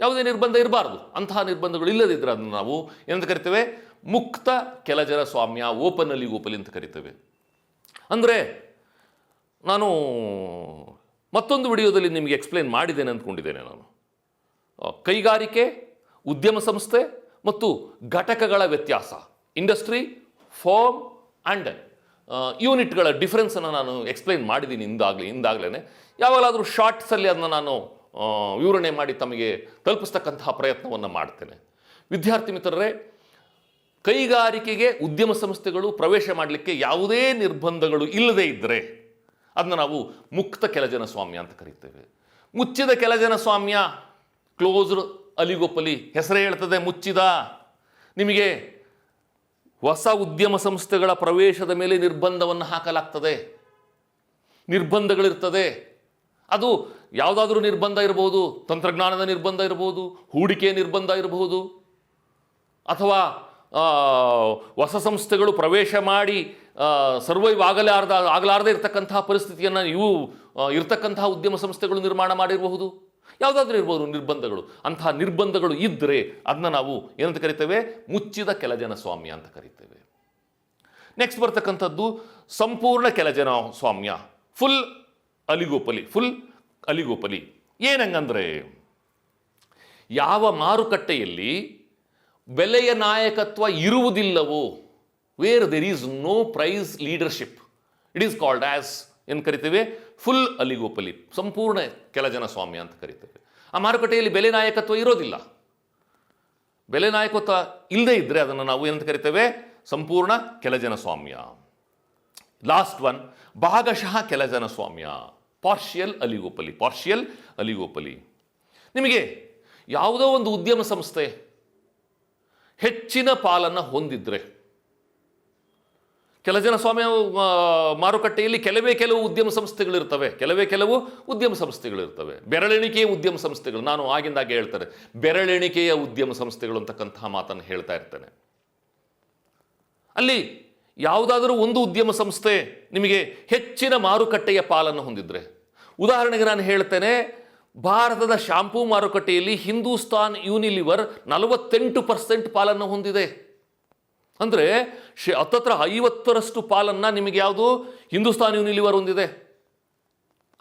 ಯಾವುದೇ ನಿರ್ಬಂಧ ಇರಬಾರ್ದು. ಅಂತಹ ನಿರ್ಬಂಧಗಳು ಇಲ್ಲದಿದ್ದರೆ ಅದನ್ನು ನಾವು ಏನಂತ ಕರಿತೇವೆ? ಮುಕ್ತ ಕೆಲಜನ ಸ್ವಾಮ್ಯ ಓಪನ್ ಅಲಿಗೋಪಲಿ ಅಂತ ಕರಿತೇವೆ. ಅಂದರೆ ನಾನು ಮತ್ತೊಂದು ವಿಡಿಯೋದಲ್ಲಿ ನಿಮಗೆ ಎಕ್ಸ್ಪ್ಲೇನ್ ಮಾಡಿದ್ದೇನೆ ಅಂದ್ಕೊಂಡಿದ್ದೇನೆ ನಾನು. ಕೈಗಾರಿಕೆ, ಉದ್ಯಮ ಸಂಸ್ಥೆ ಮತ್ತು ಘಟಕಗಳ ವ್ಯತ್ಯಾಸ. ಇಂಡಸ್ಟ್ರಿ ಫಾರ್ಮ್ ಆ್ಯಂಡ್ ಯೂನಿಟ್ಗಳ ಡಿಫ್ರೆನ್ಸನ್ನು ನಾನು ಎಕ್ಸ್ಪ್ಲೈನ್ ಮಾಡಿದ್ದೀನಿ ಇಂದಾಗಲಿ ಇಂದಾಗಲೇ ಯಾವಾಗಲಾದರೂ ಶಾರ್ಟ್ಸಲ್ಲಿ ಅದನ್ನು ನಾನು ವಿವರಣೆ ಮಾಡಿ ತಮಗೆ ತಲುಪಿಸ್ತಕ್ಕಂತಹ ಪ್ರಯತ್ನವನ್ನು ಮಾಡ್ತೇನೆ. ವಿದ್ಯಾರ್ಥಿ ಮಿತ್ರರೇ ಕೈಗಾರಿಕೆಗೆ ಉದ್ಯಮ ಸಂಸ್ಥೆಗಳು ಪ್ರವೇಶ ಮಾಡಲಿಕ್ಕೆ ಯಾವುದೇ ನಿರ್ಬಂಧಗಳು ಇಲ್ಲದೇ ಇದ್ದರೆ ಅದನ್ನ ನಾವು ಮುಕ್ತ ಕೆಲಜನ ಸ್ವಾಮ್ಯ ಅಂತ ಕರಿತೇವೆ. ಮುಚ್ಚಿದ ಕೆಲಜನ ಸ್ವಾಮ್ಯ ಕ್ಲೋಸ್ಡ್ ಅಲಿಗೊಪ್ಪಲಿ ಹೆಸರೇ ಹೇಳ್ತದೆ ಮುಚ್ಚಿದ. ನಿಮಗೆ ಹೊಸ ಉದ್ಯಮ ಸಂಸ್ಥೆಗಳ ಪ್ರವೇಶದ ಮೇಲೆ ನಿರ್ಬಂಧವನ್ನು ಹಾಕಲಾಗ್ತದೆ. ನಿರ್ಬಂಧಗಳಿರ್ತದೆ. ಅದು ಯಾವುದಾದ್ರೂ ನಿರ್ಬಂಧ ಇರಬಹುದು ತಂತ್ರಜ್ಞಾನದ ನಿರ್ಬಂಧ ಇರಬಹುದು ಹೂಡಿಕೆ ನಿರ್ಬಂಧ ಇರಬಹುದು ಅಥವಾ ಹೊಸ ಸಂಸ್ಥೆಗಳು ಪ್ರವೇಶ ಮಾಡಿ ಸರ್ವೈವ್ ಆಗಲಾರ್ದ, ಆಗಲಾರದೆ ಇರತಕ್ಕಂತಹ ಪರಿಸ್ಥಿತಿಯನ್ನು ಇವು ಇರತಕ್ಕಂತಹ ಉದ್ಯಮ ಸಂಸ್ಥೆಗಳು ನಿರ್ಮಾಣ ಮಾಡಿರಬಹುದು? ಯಾವುದಾದ್ರೂ ಇರ್ಬೋದು ನಿರ್ಬಂಧಗಳು. ಅಂತಹ ನಿರ್ಬಂಧಗಳು ಇದ್ದರೆ ಅದನ್ನ ನಾವು ಏನಂತ ಕರಿತೇವೆ? ಮುಚ್ಚಿದ ಕೆಲಜನ ಸ್ವಾಮ್ಯ ಅಂತ ಕರಿತೇವೆ. ನೆಕ್ಸ್ಟ್ ಬರ್ತಕ್ಕಂಥದ್ದು ಸಂಪೂರ್ಣ ಕೆಲಜನ ಸ್ವಾಮ್ಯ ಫುಲ್ ಅಲಿಗೋಪಲಿ ಫುಲ್ ಅಲಿಗೋಪಲಿ. ಏನಂಗಂದರೆ ಯಾವ ಮಾರುಕಟ್ಟೆಯಲ್ಲಿ ಬೆಲೆಯ ನಾಯಕತ್ವ ಇರುವುದಿಲ್ಲವೋ? Where there is no price leadership it is called as ಏನು ಕರಿತೇವೆ? ಫುಲ್ ಅಲಿಗೋಪಲಿ ಸಂಪೂರ್ಣ ಕೆಲಜನ ಸ್ವಾಮ್ಯ ಅಂತ ಕರಿತೇವೆ. ಆ ಮಾರುಕಟ್ಟೆಯಲ್ಲಿ ಬೆಲೆ ನಾಯಕತ್ವ ಇರೋದಿಲ್ಲ. ಬೆಲೆ ನಾಯಕತ್ವ ಇಲ್ಲದೆ ಇದ್ದರೆ ಅದನ್ನು ನಾವು ಏನಂತ ಕರಿತೇವೆ? ಸಂಪೂರ್ಣ ಕೆಲಜನ ಸ್ವಾಮ್ಯ ಲಾಸ್ಟ್ ಒನ್ ಭಾಗಶಃ ಕೆಲಜನ ಸ್ವಾಮ್ಯ ಪಾರ್ಷಿಯಲ್ ಅಲಿಗೋಪಲಿ ಪಾರ್ಷಿಯಲ್ ಅಲಿಗೋಪಲಿ ನಿಮಗೆ ಯಾವುದೋ ಒಂದು ಉದ್ಯಮ ಸಂಸ್ಥೆ ಹೆಚ್ಚಿನ ಪಾಲನ್ನು ಹೊಂದಿದ್ರೆ. ಕೆಲ ಜನ ಸ್ವಾಮಿ ಮಾರುಕಟ್ಟೆಯಲ್ಲಿ ಕೆಲವೇ ಕೆಲವು ಉದ್ಯಮ ಸಂಸ್ಥೆಗಳಿರ್ತವೆ ಕೆಲವೇ ಕೆಲವು ಉದ್ಯಮ ಸಂಸ್ಥೆಗಳಿರ್ತವೆ ಬೆರಳೆಣಿಕೆಯ ಉದ್ಯಮ ಸಂಸ್ಥೆಗಳು, ನಾನು ಆಗಿಂದಾಗೆ ಹೇಳ್ತಾರೆ ಬೆರಳೆಣಿಕೆಯ ಉದ್ಯಮ ಸಂಸ್ಥೆಗಳು ಅಂತಕ್ಕಂತಹ ಮಾತನ್ನು ಹೇಳ್ತಾ ಇರ್ತೇನೆ. ಅಲ್ಲಿ ಯಾವುದಾದರೂ ಒಂದು ಉದ್ಯಮ ಸಂಸ್ಥೆ ನಿಮಗೆ ಹೆಚ್ಚಿನ ಮಾರುಕಟ್ಟೆಯ ಪಾಲನ್ನು ಹೊಂದಿದ್ರೆ. ಉದಾಹರಣೆಗೆ ನಾನು ಹೇಳ್ತೇನೆ ಭಾರತದ ಶಾಂಪೂ ಮಾರುಕಟ್ಟೆಯಲ್ಲಿ ಹಿಂದೂಸ್ತಾನ್ ಯೂನಿಲಿವರ್ ನಲವತ್ತೆಂಟು ಪರ್ಸೆಂಟ್ ಪಾಲನ್ನು ಹೊಂದಿದೆ. ಅಂದರೆ ಶೇ, ಹತ್ತತ್ರ ಐವತ್ತರಷ್ಟು ಪಾಲನ್ನು ನಿಮಗೆ ಯಾವುದು? ಹಿಂದೂಸ್ತಾನ್ ಯೂನಿಲಿವರ್ ಹೊಂದಿದೆ.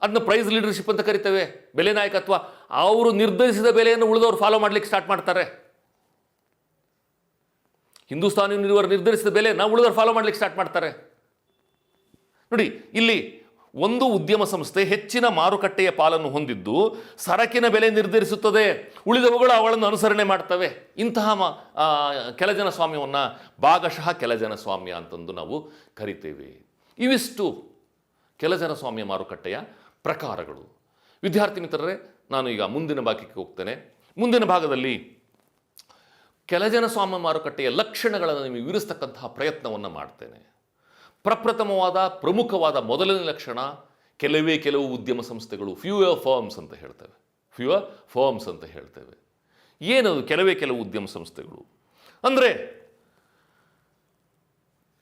ಅದನ್ನ ಪ್ರೈಸ್ ಲೀಡರ್ಶಿಪ್ ಅಂತ ಕರಿತೇವೆ. ಬೆಲೆ ನಾಯಕತ್ವ. ಅವರು ನಿರ್ಧರಿಸಿದ ಬೆಲೆಯನ್ನು ಉಳಿದವರು ಫಾಲೋ ಮಾಡ್ಲಿಕ್ಕೆ ಸ್ಟಾರ್ಟ್ ಮಾಡ್ತಾರೆ. ಹಿಂದೂಸ್ತಾನ್ ಯೂನಿಲಿವರ್ ನಿರ್ಧರಿಸಿದ ಬೆಲೆ ನಾವು ಉಳಿದವರು ಫಾಲೋ ಮಾಡ್ಲಿಕ್ಕೆ ಸ್ಟಾರ್ಟ್ ಮಾಡ್ತಾರೆ. ನೋಡಿ, ಇಲ್ಲಿ ಒಂದು ಉದ್ಯಮ ಸಂಸ್ಥೆ ಹೆಚ್ಚಿನ ಮಾರುಕಟ್ಟೆಯ ಪಾಲನ್ನು ಹೊಂದಿದ್ದು ಸರಕಿನ ಬೆಲೆ ನಿರ್ಧರಿಸುತ್ತದೆ, ಉಳಿದವುಗಳು ಅವಳನ್ನು ಅನುಸರಣೆ ಮಾಡ್ತವೆ. ಇಂತಹ ಮ ಕೆಲ ಸ್ವಾಮ್ಯವನ್ನು ಭಾಗಶಃ ಕೆಲಜನ ಸ್ವಾಮ್ಯ ಅಂತಂದು ನಾವು ಕರಿತೇವೆ. ಇವಿಷ್ಟು ಕೆಲಜನ ಸ್ವಾಮ್ಯ ಮಾರುಕಟ್ಟೆಯ ಪ್ರಕಾರಗಳು. ವಿದ್ಯಾರ್ಥಿ ಮಿತ್ರರೇ, ನಾನು ಈಗ ಮುಂದಿನ ಭಾಗಕ್ಕೆ ಹೋಗ್ತೇನೆ. ಮುಂದಿನ ಭಾಗದಲ್ಲಿ ಕೆಲಜನ ಸ್ವಾಮ್ಯ ಮಾರುಕಟ್ಟೆಯ ಲಕ್ಷಣಗಳನ್ನು ನಿಮಗೆ ವಿವರಿಸ್ತಕ್ಕಂತಹ ಪ್ರಯತ್ನವನ್ನು ಮಾಡ್ತೇನೆ. ಪ್ರಪ್ರಥಮವಾದ, ಪ್ರಮುಖವಾದ ಮೊದಲನೇ ಲಕ್ಷಣ ಕೆಲವೇ ಕೆಲವು ಉದ್ಯಮ ಸಂಸ್ಥೆಗಳು ಫ್ಯೂಯರ್ ಫರ್ಮ್ಸ್ ಅಂತ ಹೇಳ್ತೇವೆ. ಫ್ಯೂಯರ್ ಫರ್ಮ್ಸ್ ಅಂತ ಹೇಳ್ತೇವೆ. ಏನದು ಕೆಲವೇ ಕೆಲವು ಉದ್ಯಮ ಸಂಸ್ಥೆಗಳು? ಅಂದರೆ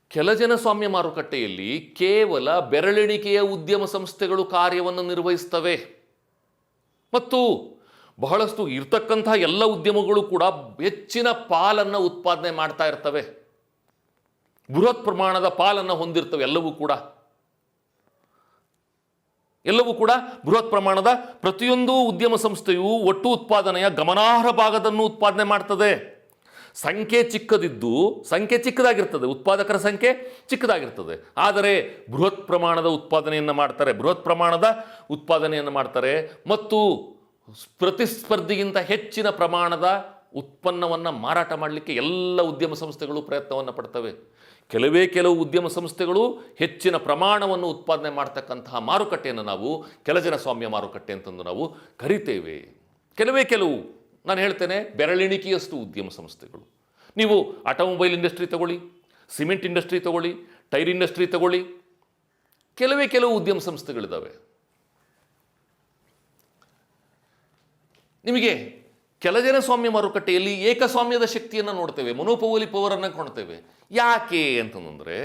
ಕೆಲಜನ ಸ್ವಾಮ್ಯ ಮಾರುಕಟ್ಟೆಯಲ್ಲಿ ಕೇವಲ ಬೆರಳೆಣಿಕೆಯ ಉದ್ಯಮ ಸಂಸ್ಥೆಗಳು ಕಾರ್ಯವನ್ನು ನಿರ್ವಹಿಸ್ತವೆ. ಮತ್ತು ಬಹಳಷ್ಟು ಇರ್ತಕ್ಕಂಥ ಎಲ್ಲ ಉದ್ಯಮಗಳು ಕೂಡ ಹೆಚ್ಚಿನ ಪಾಲನ್ನು ಉತ್ಪಾದನೆ ಮಾಡ್ತಾ ಇರ್ತವೆ. ಬೃಹತ್ ಪ್ರಮಾಣದ ಪಾಲನ್ನು ಹೊಂದಿರ್ತವೆ ಎಲ್ಲವೂ ಕೂಡ. ಎಲ್ಲವೂ ಕೂಡ ಬೃಹತ್ ಪ್ರಮಾಣದ ಪ್ರತಿಯೊಂದು ಉದ್ಯಮ ಸಂಸ್ಥೆಯು ಒಟ್ಟು ಉತ್ಪಾದನೆಯ ಗಮನಾರ್ಹ ಭಾಗದನ್ನು ಉತ್ಪಾದನೆ ಮಾಡ್ತದೆ. ಸಂಖ್ಯೆ ಚಿಕ್ಕದಿದ್ದು ಸಂಖ್ಯೆ ಚಿಕ್ಕದಾಗಿರ್ತದೆ. ಉತ್ಪಾದಕರ ಸಂಖ್ಯೆ ಚಿಕ್ಕದಾಗಿರ್ತದೆ. ಆದರೆ ಬೃಹತ್ ಪ್ರಮಾಣದ ಉತ್ಪಾದನೆಯನ್ನು ಮಾಡ್ತಾರೆ. ಬೃಹತ್ ಪ್ರಮಾಣದ ಉತ್ಪಾದನೆಯನ್ನು ಮಾಡ್ತಾರೆ. ಮತ್ತು ಪ್ರತಿಸ್ಪರ್ಧಿಗಿಂತ ಹೆಚ್ಚಿನ ಪ್ರಮಾಣದ ಉತ್ಪನ್ನವನ್ನು ಮಾರಾಟ ಮಾಡಲಿಕ್ಕೆ ಎಲ್ಲ ಉದ್ಯಮ ಸಂಸ್ಥೆಗಳು ಪ್ರಯತ್ನವನ್ನು ಪಡ್ತವೆ. ಕೆಲವೇ ಕೆಲವು ಉದ್ಯಮ ಸಂಸ್ಥೆಗಳು ಹೆಚ್ಚಿನ ಪ್ರಮಾಣವನ್ನು ಉತ್ಪಾದನೆ ಮಾಡ್ತಕ್ಕಂತಹ ಮಾರುಕಟ್ಟೆಯನ್ನು ನಾವು ಕೆಲಜನ ಸ್ವಾಮ್ಯ ಮಾರುಕಟ್ಟೆ ಅಂತಂದು ನಾವು ಕರಿತೇವೆ. ಕೆಲವೇ ಕೆಲವು, ನಾನು ಹೇಳ್ತೇನೆ, ಬೆರಳೆಣಿಕೆಯಷ್ಟು ಉದ್ಯಮ ಸಂಸ್ಥೆಗಳು. ನೀವು ಆಟೋಮೊಬೈಲ್ ಇಂಡಸ್ಟ್ರಿ ತಗೊಳ್ಳಿ, ಸಿಮೆಂಟ್ ಇಂಡಸ್ಟ್ರಿ ತಗೊಳ್ಳಿ, ಟೈರ್ ಇಂಡಸ್ಟ್ರಿ ತಗೊಳ್ಳಿ, ಕೆಲವೇ ಕೆಲವು ಉದ್ಯಮ ಸಂಸ್ಥೆಗಳಿದ್ದಾವೆ ನಿಮಗೆ ಕೆಲಜನ ಸ್ವಾಮ್ಯ ಮಾರುಕಟ್ಟೆಯಲ್ಲಿ ಏಕಸ್ವಾಮ್ಯದ ಶಕ್ತಿಯನ್ನು ನೋಡ್ತೇವೆ ಮೊನೋಪೋಲಿ ಪವರನ್ನು ಕಾಣ್ತೇವೆ. ಯಾಕೆ ಅಂತಂದರೆ,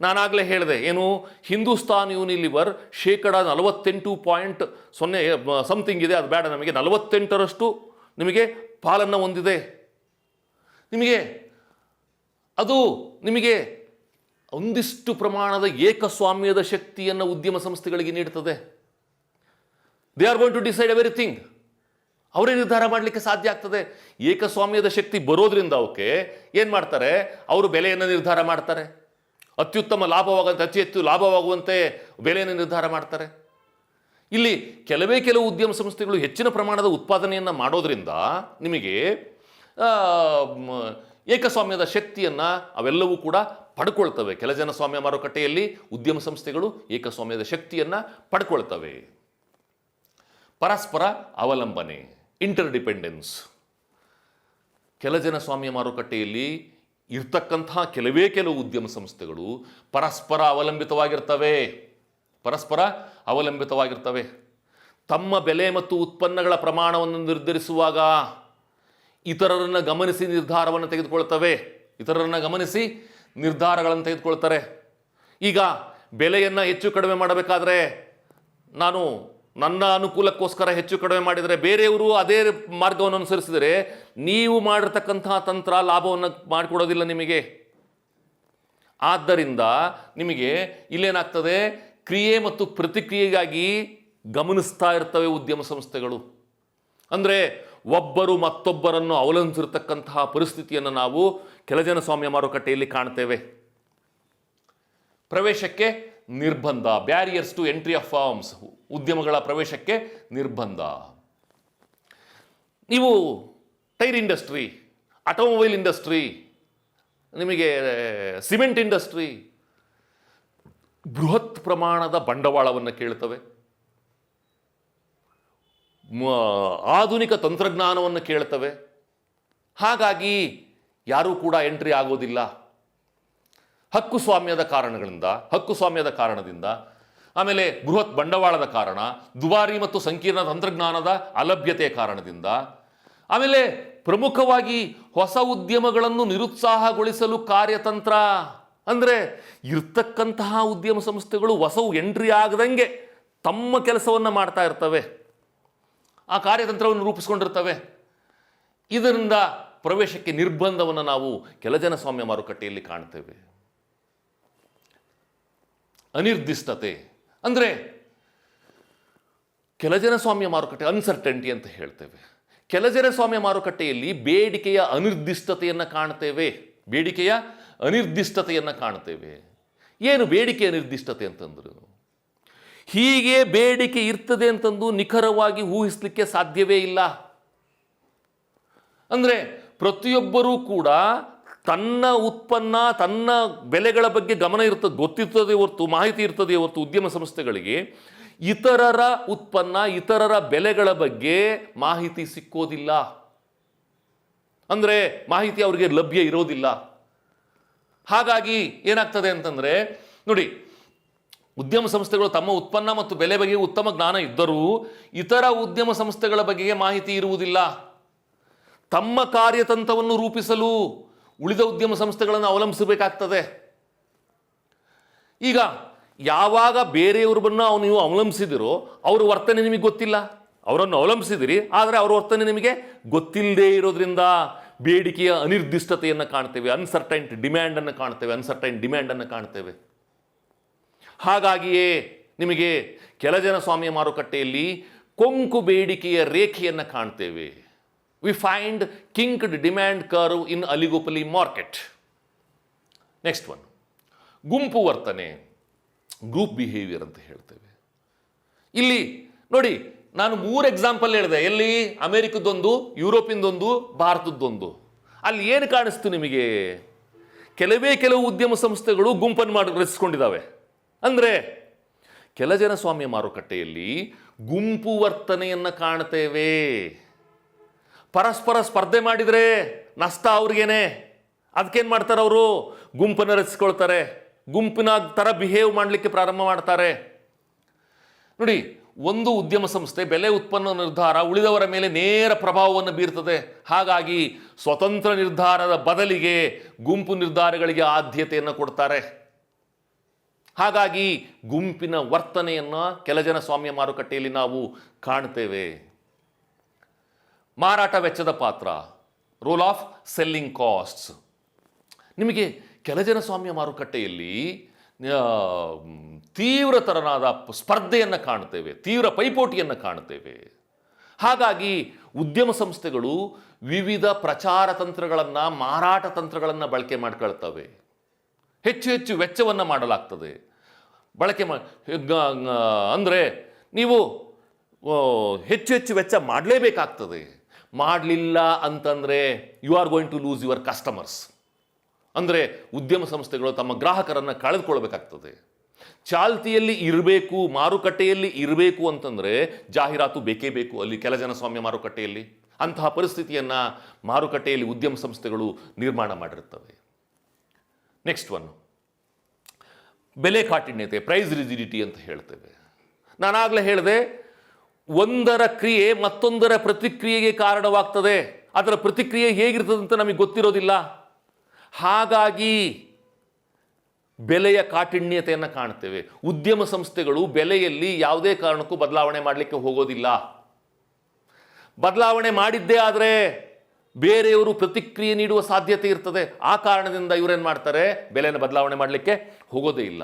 ನಾನಾಗಲೇ ಹೇಳಿದೆ, ಏನು ಹಿಂದೂಸ್ತಾನ್ ಯೂನಿಲಿವರ್ ಶೇಕಡ ನಲವತ್ತೆಂಟು ಪಾಯಿಂಟ್ ಸೊನ್ನೆ ಸಮಥಿಂಗ್ ಇದೆ, ಅದು ಬೇಡ ನಮಗೆ, ನಲವತ್ತೆಂಟರಷ್ಟು ನಿಮಗೆ ಪಾಲನ್ನು ಹೊಂದಿದೆ. ನಿಮಗೆ, ಅದು ನಿಮಗೆ ಒಂದಿಷ್ಟು ಪ್ರಮಾಣದ ಏಕಸ್ವಾಮ್ಯದ ಶಕ್ತಿಯನ್ನು ಉದ್ಯಮ ಸಂಸ್ಥೆಗಳಿಗೆ ನೀಡುತ್ತದೆ they are going to decide everything ಅವರೇ ನಿರ್ಧಾರ ಮಾಡಲಿಕ್ಕೆ ಸಾಧ್ಯ ಆಗ್ತದೆ? ಏಕಸ್ವಾಮ್ಯದ ಶಕ್ತಿ ಬರೋದ್ರಿಂದ ಅವಕ್ಕೆ ಏನು ಮಾಡ್ತಾರೆ? ಅವರು ಬೆಲೆಯನ್ನು ನಿರ್ಧಾರ ಮಾಡ್ತಾರೆ. ಅತ್ಯುತ್ತಮ ಲಾಭವಾಗುವಂತೆ ಅತಿ ಹೆಚ್ಚು ಲಾಭವಾಗುವಂತೆ ಬೆಲೆಯನ್ನು ನಿರ್ಧಾರ ಮಾಡ್ತಾರೆ. ಇಲ್ಲಿ ಕೆಲವೇ ಕೆಲವು ಉದ್ಯಮ ಸಂಸ್ಥೆಗಳು ಹೆಚ್ಚಿನ ಪ್ರಮಾಣದ ಉತ್ಪಾದನೆಯನ್ನು ಮಾಡೋದ್ರಿಂದ ನಿಮಗೆ ಏಕಸ್ವಾಮ್ಯದ ಶಕ್ತಿಯನ್ನು ಅವೆಲ್ಲವೂ ಕೂಡ ಪಡ್ಕೊಳ್ತವೆ. ಕೆಲ ಜನ ಸ್ವಾಮ್ಯ ಮಾರುಕಟ್ಟೆಯಲ್ಲಿ ಉದ್ಯಮ ಸಂಸ್ಥೆಗಳು ಏಕಸ್ವಾಮ್ಯದ ಶಕ್ತಿಯನ್ನು ಪಡ್ಕೊಳ್ತವೆ. ಪರಸ್ಪರ ಅವಲಂಬನೆ. ಇಂಟರ್ ಕೆಲ ಜನ ಸ್ವಾಮಿಯ ಮಾರುಕಟ್ಟೆಯಲ್ಲಿ ಇರ್ತಕ್ಕಂತಹ ಕೆಲವೇ ಕೆಲವು ಉದ್ಯಮ ಸಂಸ್ಥೆಗಳು ಪರಸ್ಪರ ಅವಲಂಬಿತವಾಗಿರ್ತವೆ. ಪರಸ್ಪರ ಅವಲಂಬಿತವಾಗಿರ್ತವೆ. ತಮ್ಮ ಬೆಲೆ ಮತ್ತು ಉತ್ಪನ್ನಗಳ ಪ್ರಮಾಣವನ್ನು ನಿರ್ಧರಿಸುವಾಗ ಇತರರನ್ನು ಗಮನಿಸಿ ನಿರ್ಧಾರವನ್ನು ತೆಗೆದುಕೊಳ್ತವೆ. ಇತರರನ್ನು ಗಮನಿಸಿ ನಿರ್ಧಾರಗಳನ್ನು ತೆಗೆದುಕೊಳ್ತಾರೆ. ಈಗ ಬೆಲೆಯನ್ನು ಹೆಚ್ಚು ಕಡಿಮೆ ಮಾಡಬೇಕಾದ್ರೆ ನಾನು ನನ್ನ ಅನುಕೂಲಕ್ಕೋಸ್ಕರ ಹೆಚ್ಚು ಕಡಿಮೆ ಮಾಡಿದರೆ ಬೇರೆಯವರು ಅದೇ ಮಾರ್ಗವನ್ನು ಅನುಸರಿಸಿದರೆ ನೀವು ಮಾಡಿರ್ತಕ್ಕಂತಹ ತಂತ್ರ ಲಾಭವನ್ನು ಮಾಡಿಕೊಡೋದಿಲ್ಲ ನಿಮಗೆ. ಆದ್ದರಿಂದ ನಿಮಗೆ ಇಲ್ಲೇನಾಗ್ತದೆ? ಕ್ರಿಯೆ ಮತ್ತು ಪ್ರತಿಕ್ರಿಯೆಗಾಗಿ ಗಮನಿಸ್ತಾ ಇರ್ತವೆ ಉದ್ಯಮ ಸಂಸ್ಥೆಗಳು. ಅಂದರೆ ಒಬ್ಬರು ಮತ್ತೊಬ್ಬರನ್ನು ಅವಲಂಬಿಸಿರ್ತಕ್ಕಂತಹ ಪರಿಸ್ಥಿತಿಯನ್ನು ನಾವು ಕೆಲಜನ ಸ್ವಾಮ್ಯ ಮಾರುಕಟ್ಟೆಯಲ್ಲಿ ಕಾಣ್ತೇವೆ. ಪ್ರವೇಶಕ್ಕೆ ನಿರ್ಬಂಧ barriers to entry of firms ಉದ್ಯಮಗಳ ಪ್ರವೇಶಕ್ಕೆ ನಿರ್ಬಂಧ. ನೀವು ಟೈರ್ ಇಂಡಸ್ಟ್ರಿ, ಆಟೋಮೊಬೈಲ್ ಇಂಡಸ್ಟ್ರಿ, ನಿಮಗೆ ಸಿಮೆಂಟ್ ಇಂಡಸ್ಟ್ರಿ ಬೃಹತ್ ಪ್ರಮಾಣದ ಬಂಡವಾಳವನ್ನು ಕೇಳ್ತವೆ. ಆಧುನಿಕ ತಂತ್ರಜ್ಞಾನವನ್ನು ಕೇಳ್ತವೆ. ಹಾಗಾಗಿ ಯಾರೂ ಕೂಡ ಎಂಟ್ರಿ ಆಗೋದಿಲ್ಲ. ಹಕ್ಕು ಸ್ವಾಮ್ಯದ ಕಾರಣಗಳಿಂದ ಹಕ್ಕು ಸ್ವಾಮ್ಯದ ಕಾರಣದಿಂದ ಆಮೇಲೆ ಬೃಹತ್ ಬಂಡವಾಳದ ಕಾರಣ, ದುಬಾರಿ ಮತ್ತು ಸಂಕೀರ್ಣ ತಂತ್ರಜ್ಞಾನದ ಅಲಭ್ಯತೆ ಕಾರಣದಿಂದ, ಆಮೇಲೆ ಪ್ರಮುಖವಾಗಿ ಹೊಸ ಉದ್ಯಮಗಳನ್ನು ನಿರುತ್ಸಾಹಗೊಳಿಸಲು ಕಾರ್ಯತಂತ್ರ. ಅಂದರೆ ಇರ್ತಕ್ಕಂತಹ ಉದ್ಯಮ ಸಂಸ್ಥೆಗಳು ಹೊಸವು ಎಂಟ್ರಿ ಆಗದಂಗೆ ತಮ್ಮ ಕೆಲಸವನ್ನು ಮಾಡ್ತಾ ಇರ್ತವೆ. ಆ ಕಾರ್ಯತಂತ್ರವನ್ನು ರೂಪಿಸ್ಕೊಂಡಿರ್ತವೆ. ಇದರಿಂದ ಪ್ರವೇಶಕ್ಕೆ ನಿರ್ಬಂಧವನ್ನು ನಾವು ಕೆಲಜನ ಸ್ವಾಮ್ಯ ಮಾರುಕಟ್ಟೆಯಲ್ಲಿ ಕಾಣ್ತೇವೆ. ಅನಿರ್ದಿಷ್ಟತೆ. ಅಂದರೆ ಕೆಲಜನ ಸ್ವಾಮ್ಯ ಮಾರುಕಟ್ಟೆ ಅನ್ಸರ್ಟೆಂಟಿ ಅಂತ ಹೇಳ್ತೇವೆ. ಕೆಲಜನ ಸ್ವಾಮ್ಯ ಮಾರುಕಟ್ಟೆಯಲ್ಲಿ ಬೇಡಿಕೆಯ ಅನಿರ್ದಿಷ್ಟತೆಯನ್ನು ಕಾಣ್ತೇವೆ. ಬೇಡಿಕೆಯ ಅನಿರ್ದಿಷ್ಟತೆಯನ್ನು ಕಾಣ್ತೇವೆ. ಏನು ಬೇಡಿಕೆ ನಿರ್ದಿಷ್ಟತೆ ಅಂತಂದ್ರು? ಹೀಗೆ ಬೇಡಿಕೆ ಇರ್ತದೆ ಅಂತಂದು ನಿಖರವಾಗಿ ಊಹಿಸಲಿಕ್ಕೆ ಸಾಧ್ಯವೇ ಇಲ್ಲ. ಅಂದರೆ ಪ್ರತಿಯೊಬ್ಬರೂ ಕೂಡ ತನ್ನ ಉತ್ಪನ್ನ, ತನ್ನ ಬೆಲೆಗಳ ಬಗ್ಗೆ ಗಮನ ಇರ್ತದೆ, ಗೊತ್ತಿರ್ತದೆ ಹೊರತು, ಮಾಹಿತಿ ಇರ್ತದೆ ಹೊರತು ಉದ್ಯಮ ಸಂಸ್ಥೆಗಳಿಗೆ ಇತರರ ಉತ್ಪನ್ನ, ಇತರರ ಬೆಲೆಗಳ ಬಗ್ಗೆ ಮಾಹಿತಿ ಸಿಕ್ಕೋದಿಲ್ಲ. ಅಂದರೆ ಮಾಹಿತಿ ಅವರಿಗೆ ಲಭ್ಯ ಇರೋದಿಲ್ಲ. ಹಾಗಾಗಿ ಏನಾಗ್ತದೆ ಅಂತಂದರೆ, ನೋಡಿ, ಉದ್ಯಮ ಸಂಸ್ಥೆಗಳು ತಮ್ಮ ಉತ್ಪನ್ನ ಮತ್ತು ಬೆಲೆ ಬಗ್ಗೆ ಉತ್ತಮ ಜ್ಞಾನ ಇದ್ದರೂ ಇತರ ಉದ್ಯಮ ಸಂಸ್ಥೆಗಳ ಬಗ್ಗೆ ಮಾಹಿತಿ ಇರುವುದಿಲ್ಲ. ತಮ್ಮ ಕಾರ್ಯತಂತ್ರವನ್ನು ರೂಪಿಸಲು ಉಳಿದ ಉದ್ಯಮ ಸಂಸ್ಥೆಗಳನ್ನು ಅವಲಂಬಿಸಬೇಕಾಗ್ತದೆ. ಈಗ ಯಾವಾಗ ಬೇರೆಯವ್ರನ್ನ ಅವ್ನು ನೀವು ಅವಲಂಬಿಸಿದಿರೋ, ಅವ್ರ ವರ್ತನೆ ನಿಮಗೆ ಗೊತ್ತಿಲ್ಲ. ಅವರನ್ನು ಅವಲಂಬಿಸಿದಿರಿ, ಆದರೆ ಅವ್ರ ವರ್ತನೆ ನಿಮಗೆ ಗೊತ್ತಿಲ್ಲದೆ ಇರೋದ್ರಿಂದ ಬೇಡಿಕೆಯ ಅನಿರ್ದಿಷ್ಟತೆಯನ್ನು ಕಾಣ್ತೇವೆ ಅನ್ಸರ್ಟೈಂಟ್ ಡಿಮ್ಯಾಂಡನ್ನು ಕಾಣ್ತೇವೆ ಅನ್ಸರ್ಟೈನ್ ಡಿಮ್ಯಾಂಡನ್ನು ಕಾಣ್ತೇವೆ. ಹಾಗಾಗಿಯೇ ನಿಮಗೆ ಕೆಲಜನ ಸ್ವಾಮಿಯ ಮಾರುಕಟ್ಟೆಯಲ್ಲಿ ಕೊಂಕು ಬೇಡಿಕೆಯ ರೇಖೆಯನ್ನು ಕಾಣ್ತೇವೆ. We find kinked demand curve in oligopoly market next one ಗುಂಪು ವರ್ತನೆ ಗ್ರೂಪ್ ಬಿಹೇವಿಯರ್ ಅಂತ ಹೇಳ್ತೇವೆ. ಇಲ್ಲಿ ನೋಡಿ, ನಾನು ಮೂರು ಎಕ್ಸಾಂಪಲ್ ಹೇಳಿದೆ. ಎಲ್ಲಿ? ಅಮೇರಿಕದೊಂದು ಯುರೋಪಿಂದೊಂದು, ಭಾರತದ್ದೊಂದು. ಅಲ್ಲಿ ಏನು ಕಾಣಿಸ್ತು ನಿಮಗೆ? ಕೆಲವೇ ಕೆಲವು ಉದ್ಯಮ ಸಂಸ್ಥೆಗಳು ಗುಂಪನ್ನು ಮಾಡಿ, ರಚಿಸ್ಕೊಂಡಿದ್ದಾವೆ. ಅಂದರೆ, ಕೆಲ ಜನ ಸ್ವಾಮ್ಯ ಮಾರುಕಟ್ಟೆಯಲ್ಲಿ ಗುಂಪು ವರ್ತನೆಯನ್ನು ಕಾಣ್ತೇವೆ. ಪರಸ್ಪರ ಸ್ಪರ್ಧೆ ಮಾಡಿದರೆ ನಷ್ಟ ಅವ್ರಿಗೇನೆ. ಅದಕ್ಕೇನು ಮಾಡ್ತಾರೆ ಅವರು? ಗುಂಪನ್ನು ರಚಿಸ್ಕೊಳ್ತಾರೆ. ಗುಂಪಿನ ಥರ ಬಿಹೇವ್ ಮಾಡಲಿಕ್ಕೆ ಪ್ರಾರಂಭ ಮಾಡ್ತಾರೆ. ನೋಡಿ, ಒಂದು ಉದ್ಯಮ ಸಂಸ್ಥೆ ಬೆಲೆ ಉತ್ಪನ್ನ ನಿರ್ಧಾರ ಉಳಿದವರ ಮೇಲೆ ನೇರ ಪ್ರಭಾವವನ್ನು ಬೀರ್ತದೆ. ಹಾಗಾಗಿ ಸ್ವತಂತ್ರ ನಿರ್ಧಾರದ ಬದಲಿಗೆ ಗುಂಪು ನಿರ್ಧಾರಗಳಿಗೆ ಆದ್ಯತೆಯನ್ನು ಕೊಡ್ತಾರೆ. ಹಾಗಾಗಿ ಗುಂಪಿನ ವರ್ತನೆಯನ್ನು ಕೆಲ ಜನ ಸ್ವಾಮ್ಯ ಮಾರುಕಟ್ಟೆಯಲ್ಲಿ ನಾವು ಕಾಣ್ತೇವೆ. ಮಾರಾಟ ವೆಚ್ಚದ ಪಾತ್ರ. ರೋಲ್ ಆಫ್ ಸೆಲ್ಲಿಂಗ್ ಕಾಸ್ಟ್ಸ್ ನಿಮಗೆ ಕೆಲಜನ ಸ್ವಾಮ್ಯ ಮಾರುಕಟ್ಟೆಯಲ್ಲಿ ತೀವ್ರತರನಾದ ಸ್ಪರ್ಧೆಯನ್ನು ಕಾಣ್ತೇವೆ ತೀವ್ರ ಪೈಪೋಟಿಯನ್ನು ಕಾಣ್ತೇವೆ ಹಾಗಾಗಿ ಉದ್ಯಮ ಸಂಸ್ಥೆಗಳು ವಿವಿಧ ಪ್ರಚಾರ ತಂತ್ರಗಳನ್ನು, ಮಾರಾಟ ತಂತ್ರಗಳನ್ನು ಬಳಕೆ ಮಾಡ್ಕೊಳ್ತವೆ. ಹೆಚ್ಚು ಹೆಚ್ಚು ವೆಚ್ಚವನ್ನು ಮಾಡಲಾಗ್ತದೆ. ಬಳಕೆ ಮಾ ಅಂದರೆ ನೀವು ಹೆಚ್ಚು ಹೆಚ್ಚು ವೆಚ್ಚ ಮಾಡಲೇಬೇಕಾಗ್ತದೆ. ಮಾಡಲಿಲ್ಲ ಅಂತಂದರೆ you are going to lose your customers ಅಂದರೆ ಉದ್ಯಮ ಸಂಸ್ಥೆಗಳು ತಮ್ಮ ಗ್ರಾಹಕರನ್ನು ಕಳೆದುಕೊಳ್ಬೇಕಾಗ್ತದೆ. ಚಾಲ್ತಿಯಲ್ಲಿ ಇರಬೇಕು, ಮಾರುಕಟ್ಟೆಯಲ್ಲಿ ಇರಬೇಕು ಅಂತಂದರೆ ಜಾಹೀರಾತು ಬೇಕೇ ಬೇಕು ಅಲ್ಲಿ ಕೆಲ ಜನ ಸ್ವಾಮ್ಯ ಮಾರುಕಟ್ಟೆಯಲ್ಲಿ. ಅಂತಹ ಪರಿಸ್ಥಿತಿಯನ್ನು ಮಾರುಕಟ್ಟೆಯಲ್ಲಿ ಉದ್ಯಮ ಸಂಸ್ಥೆಗಳು ನಿರ್ಮಾಣ ಮಾಡಿರುತ್ತವೆ. ನೆಕ್ಸ್ಟ್ ಒನ್ ಬೆಲೆ ಕಾಠಿಣ್ಯತೆ ಪ್ರೈಸ್ ರಿಜಿಡಿಟಿ ಅಂತ ಹೇಳ್ತೇವೆ. ನಾನಾಗಲೇ ಹೇಳಿದೆ ಒಂದರ ಕ್ರಿಯೆ ಮತ್ತೊಂದರ ಪ್ರತಿಕ್ರಿಯೆಗೆ ಕಾರಣವಾಗ್ತದೆ. ಅದರ ಪ್ರತಿಕ್ರಿಯೆ ಹೇಗಿರ್ತದೆ ಅಂತ ನಮಗೆ ಗೊತ್ತಿರೋದಿಲ್ಲ. ಹಾಗಾಗಿ ಬೆಲೆಯ ಕಾಠಿಣ್ಯತೆಯನ್ನು ಕಾಣ್ತೇವೆ ಉದ್ಯಮ ಸಂಸ್ಥೆಗಳು ಬೆಲೆಯಲ್ಲಿ ಯಾವುದೇ ಕಾರಣಕ್ಕೂ ಬದಲಾವಣೆ ಮಾಡಲಿಕ್ಕೆ ಹೋಗೋದಿಲ್ಲ. ಬದಲಾವಣೆ ಮಾಡಿದ್ದೇ ಆದರೆ ಬೇರೆಯವರು ಪ್ರತಿಕ್ರಿಯೆ ನೀಡುವ ಸಾಧ್ಯತೆ ಇರ್ತದೆ. ಆ ಕಾರಣದಿಂದ ಇವರೇನು ಮಾಡ್ತಾರೆ? ಬೆಲೆಯನ್ನು ಬದಲಾವಣೆ ಮಾಡಲಿಕ್ಕೆ ಹೋಗೋದೇ ಇಲ್ಲ.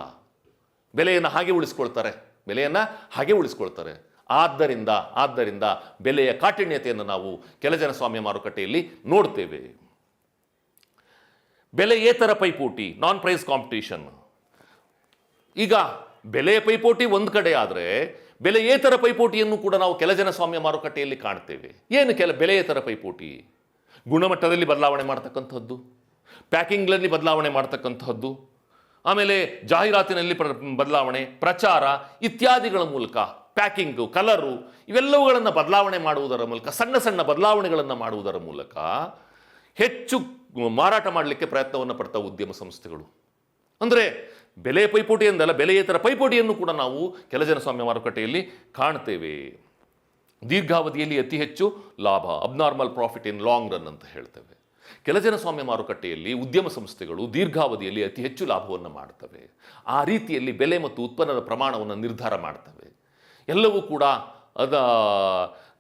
ಬೆಲೆಯನ್ನು ಹಾಗೆ ಉಳಿಸ್ಕೊಳ್ತಾರೆ. ಬೆಲೆಯನ್ನು ಹಾಗೆ ಉಳಿಸ್ಕೊಳ್ತಾರೆ. ಆದ್ದರಿಂದ ಆದ್ದರಿಂದ ಬೆಲೆಯ ಕಾಠಿಣ್ಯತೆಯನ್ನು ನಾವು ಕೆಲಜನ ಸ್ವಾಮ್ಯ ಮಾರುಕಟ್ಟೆಯಲ್ಲಿ ನೋಡ್ತೇವೆ. ಬೆಲೆಯೇತರ ಪೈಪೋಟಿ ನಾನ್ ಪ್ರೈಸ್ ಕಾಂಪಿಟೀಷನ್ ಈಗ ಬೆಲೆಯ ಪೈಪೋಟಿ ಒಂದು ಕಡೆ ಆದರೆ ಬೆಲೆಯೇತರ ಪೈಪೋಟಿಯನ್ನು ಕೂಡ ನಾವು ಕೆಲಜನ ಸ್ವಾಮ್ಯ ಮಾರುಕಟ್ಟೆಯಲ್ಲಿ ಕಾಣ್ತೇವೆ. ಏನು ಕೆಲ ಬೆಲೆಯೇತರ ಪೈಪೋಟಿ? ಗುಣಮಟ್ಟದಲ್ಲಿ ಬದಲಾವಣೆ ಮಾಡ್ತಕ್ಕಂಥದ್ದು ಪ್ಯಾಕಿಂಗ್ನಲ್ಲಿ ಬದಲಾವಣೆ ಮಾಡ್ತಕ್ಕಂಥದ್ದು, ಆಮೇಲೆ ಜಾಹೀರಾತಿನಲ್ಲಿ ಬದಲಾವಣೆ, ಪ್ರಚಾರ ಇತ್ಯಾದಿಗಳ ಮೂಲಕ ಪ್ಯಾಕಿಂಗು, ಕಲರು, ಇವೆಲ್ಲವುಗಳನ್ನು ಬದಲಾವಣೆ ಮಾಡುವುದರ ಮೂಲಕ, ಸಣ್ಣ ಸಣ್ಣ ಬದಲಾವಣೆಗಳನ್ನು ಮಾಡುವುದರ ಮೂಲಕ ಹೆಚ್ಚು ಮಾರಾಟ ಮಾಡಲಿಕ್ಕೆ ಪ್ರಯತ್ನವನ್ನು ಪಡ್ತಾ ಉದ್ಯಮ ಸಂಸ್ಥೆಗಳು. ಅಂದರೆ ಬೆಲೆ ಪೈಪೋಟಿ ಎಂದಲ್ಲ ಬೆಲೆಯೇತರ ಪೈಪೋಟಿಯನ್ನು ಕೂಡ ನಾವು ಕೆಲಜನ ಸ್ವಾಮ್ಯ ಮಾರುಕಟ್ಟೆಯಲ್ಲಿ ಕಾಣ್ತೇವೆ. ದೀರ್ಘಾವಧಿಯಲ್ಲಿ ಅತಿ ಹೆಚ್ಚು ಲಾಭ abnormal profit in long run ಅಂತ ಹೇಳ್ತೇವೆ. ಕೆಲಜನ ಸ್ವಾಮ್ಯ ಮಾರುಕಟ್ಟೆಯಲ್ಲಿ ಉದ್ಯಮ ಸಂಸ್ಥೆಗಳು ದೀರ್ಘಾವಧಿಯಲ್ಲಿ ಅತಿ ಹೆಚ್ಚು ಲಾಭವನ್ನು ಮಾಡ್ತವೆ. ಆ ರೀತಿಯಲ್ಲಿ ಬೆಲೆ ಮತ್ತು ಉತ್ಪನ್ನದ ಪ್ರಮಾಣವನ್ನು ನಿರ್ಧಾರ ಮಾಡ್ತವೆ. ಎಲ್ಲವೂ ಕೂಡ ಅದ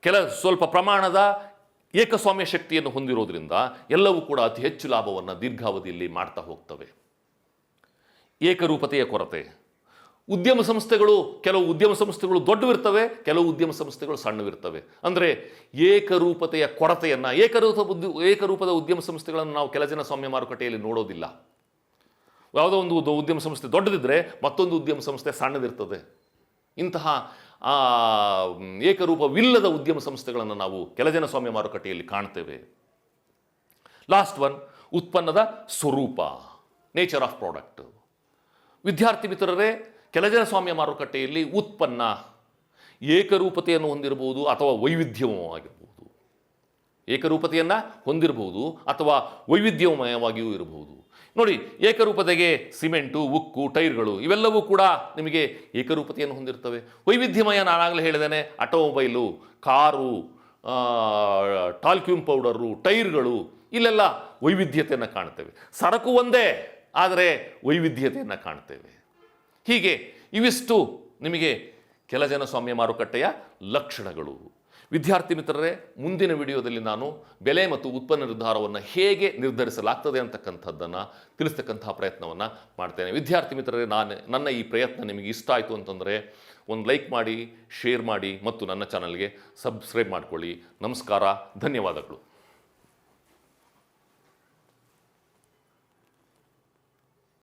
ಕೆಲ ಸ್ವಲ್ಪ ಪ್ರಮಾಣದ ಏಕಸ್ವಾಮ್ಯ ಶಕ್ತಿಯನ್ನು ಹೊಂದಿರೋದ್ರಿಂದ ಎಲ್ಲವೂ ಕೂಡ ಅತಿ ಹೆಚ್ಚು ಲಾಭವನ್ನು ದೀರ್ಘಾವಧಿಯಲ್ಲಿ ಮಾಡ್ತಾ ಹೋಗ್ತವೆ. ಏಕರೂಪತೆಯ ಕೊರತೆ. ಉದ್ಯಮ ಸಂಸ್ಥೆಗಳು, ಕೆಲವು ಉದ್ಯಮ ಸಂಸ್ಥೆಗಳು ದೊಡ್ಡವಿರ್ತವೆ, ಕೆಲವು ಉದ್ಯಮ ಸಂಸ್ಥೆಗಳು ಸಣ್ಣವಿರ್ತವೆ. ಅಂದರೆ ಏಕರೂಪತೆಯ ಕೊರತೆಯನ್ನು, ಏಕರೂಪ ಉದ್ಯ ಏಕರೂಪದ ಉದ್ಯಮ ಸಂಸ್ಥೆಗಳನ್ನು ನಾವು ಕೆಲ ಜನ ಸ್ವಾಮ್ಯ ಮಾರುಕಟ್ಟೆಯಲ್ಲಿ ನೋಡೋದಿಲ್ಲ. ಯಾವುದೋ ಒಂದು ಉದ್ಯಮ ಸಂಸ್ಥೆ ದೊಡ್ಡದಿದ್ದರೆ ಮತ್ತೊಂದು ಉದ್ಯಮ ಸಂಸ್ಥೆ ಸಣ್ಣದಿರ್ತದೆ. ಇಂತಹ ಆ, ಏಕರೂಪವಿಲ್ಲದ ಉದ್ಯಮ ಸಂಸ್ಥೆಗಳನ್ನು ನಾವು ಕೆಲ ಸ್ವಾಮ್ಯ ಮಾರುಕಟ್ಟೆಯಲ್ಲಿ ಕಾಣ್ತೇವೆ. ಲಾಸ್ಟ್ ಒನ್ ಉತ್ಪನ್ನದ ಸ್ವರೂಪ ನೇಚರ್ ಆಫ್ ಪ್ರಾಡಕ್ಟ್ ವಿದ್ಯಾರ್ಥಿ ಮಿತ್ರರೇ ಕೆಲಜನ ಸ್ವಾಮ್ಯ ಮಾರುಕಟ್ಟೆಯಲ್ಲಿ ಉತ್ಪನ್ನ ಏಕರೂಪತೆಯನ್ನು ಹೊಂದಿರಬಹುದು ಅಥವಾ ವೈವಿಧ್ಯಮಯವಾಗಿರ್ಬೋದು ಏಕರೂಪತೆಯನ್ನು ಹೊಂದಿರಬಹುದು ಅಥವಾ ವೈವಿಧ್ಯಮಯವಾಗಿಯೂ ಇರಬಹುದು. ನೋಡಿ, ಏಕರೂಪತೆಗೆ ಸಿಮೆಂಟು, ಉಕ್ಕು, ಟೈರ್ಗಳು ಇವೆಲ್ಲವೂ ಕೂಡ ನಿಮಗೆ ಏಕರೂಪತೆಯನ್ನು ಹೊಂದಿರ್ತವೆ ವೈವಿಧ್ಯಮಯ ನಾನಾಗಲೇ ಹೇಳಿದ್ದೇನೆ, ಆಟೋಮೊಬೈಲು, ಕಾರು ಟಾಲ್ಕ್ಯೂಮ್ ಪೌಡರು, ಟೈರ್ಗಳು ಇಲ್ಲೆಲ್ಲ ವೈವಿಧ್ಯತೆಯನ್ನು ಕಾಣ್ತೇವೆ ಸರಕು ಒಂದೇ, ಆದರೆ ವೈವಿಧ್ಯತೆಯನ್ನು ಕಾಣ್ತೇವೆ ಹೀಗೆ ಇವಿಷ್ಟು ನಿಮಗೆ ಕೆಲ ಜನ ಸ್ವಾಮ್ಯ ಮಾರುಕಟ್ಟೆಯ ಲಕ್ಷಣಗಳು. ವಿದ್ಯಾರ್ಥಿ ಮಿತ್ರರೇ, ಮುಂದಿನ ವಿಡಿಯೋದಲ್ಲಿ ನಾನು ಬೆಲೆ ಮತ್ತು ಉತ್ಪನ್ನ ನಿರ್ಧಾರವನ್ನು ಹೇಗೆ ನಿರ್ಧರಿಸಲಾಗ್ತದೆ ಅಂತಕ್ಕಂಥದ್ದನ್ನು ತಿಳಿಸ್ತಕ್ಕಂತಹ ಪ್ರಯತ್ನವನ್ನು ಮಾಡ್ತೇನೆ. ವಿದ್ಯಾರ್ಥಿ ಮಿತ್ರರೇ, ನಾನು ನನ್ನ ಈ ಪ್ರಯತ್ನ ನಿಮಗೆ ಇಷ್ಟ ಆಯಿತು ಅಂತಂದರೆ ಒಂದು ಲೈಕ್ ಮಾಡಿ, ಶೇರ್ ಮಾಡಿ ಮತ್ತು ನನ್ನ ಚಾನಲ್ಗೆ ಸಬ್ಸ್ಕ್ರೈಬ್ ಮಾಡಿಕೊಳ್ಳಿ. ನಮಸ್ಕಾರ, ಧನ್ಯವಾದಗಳು.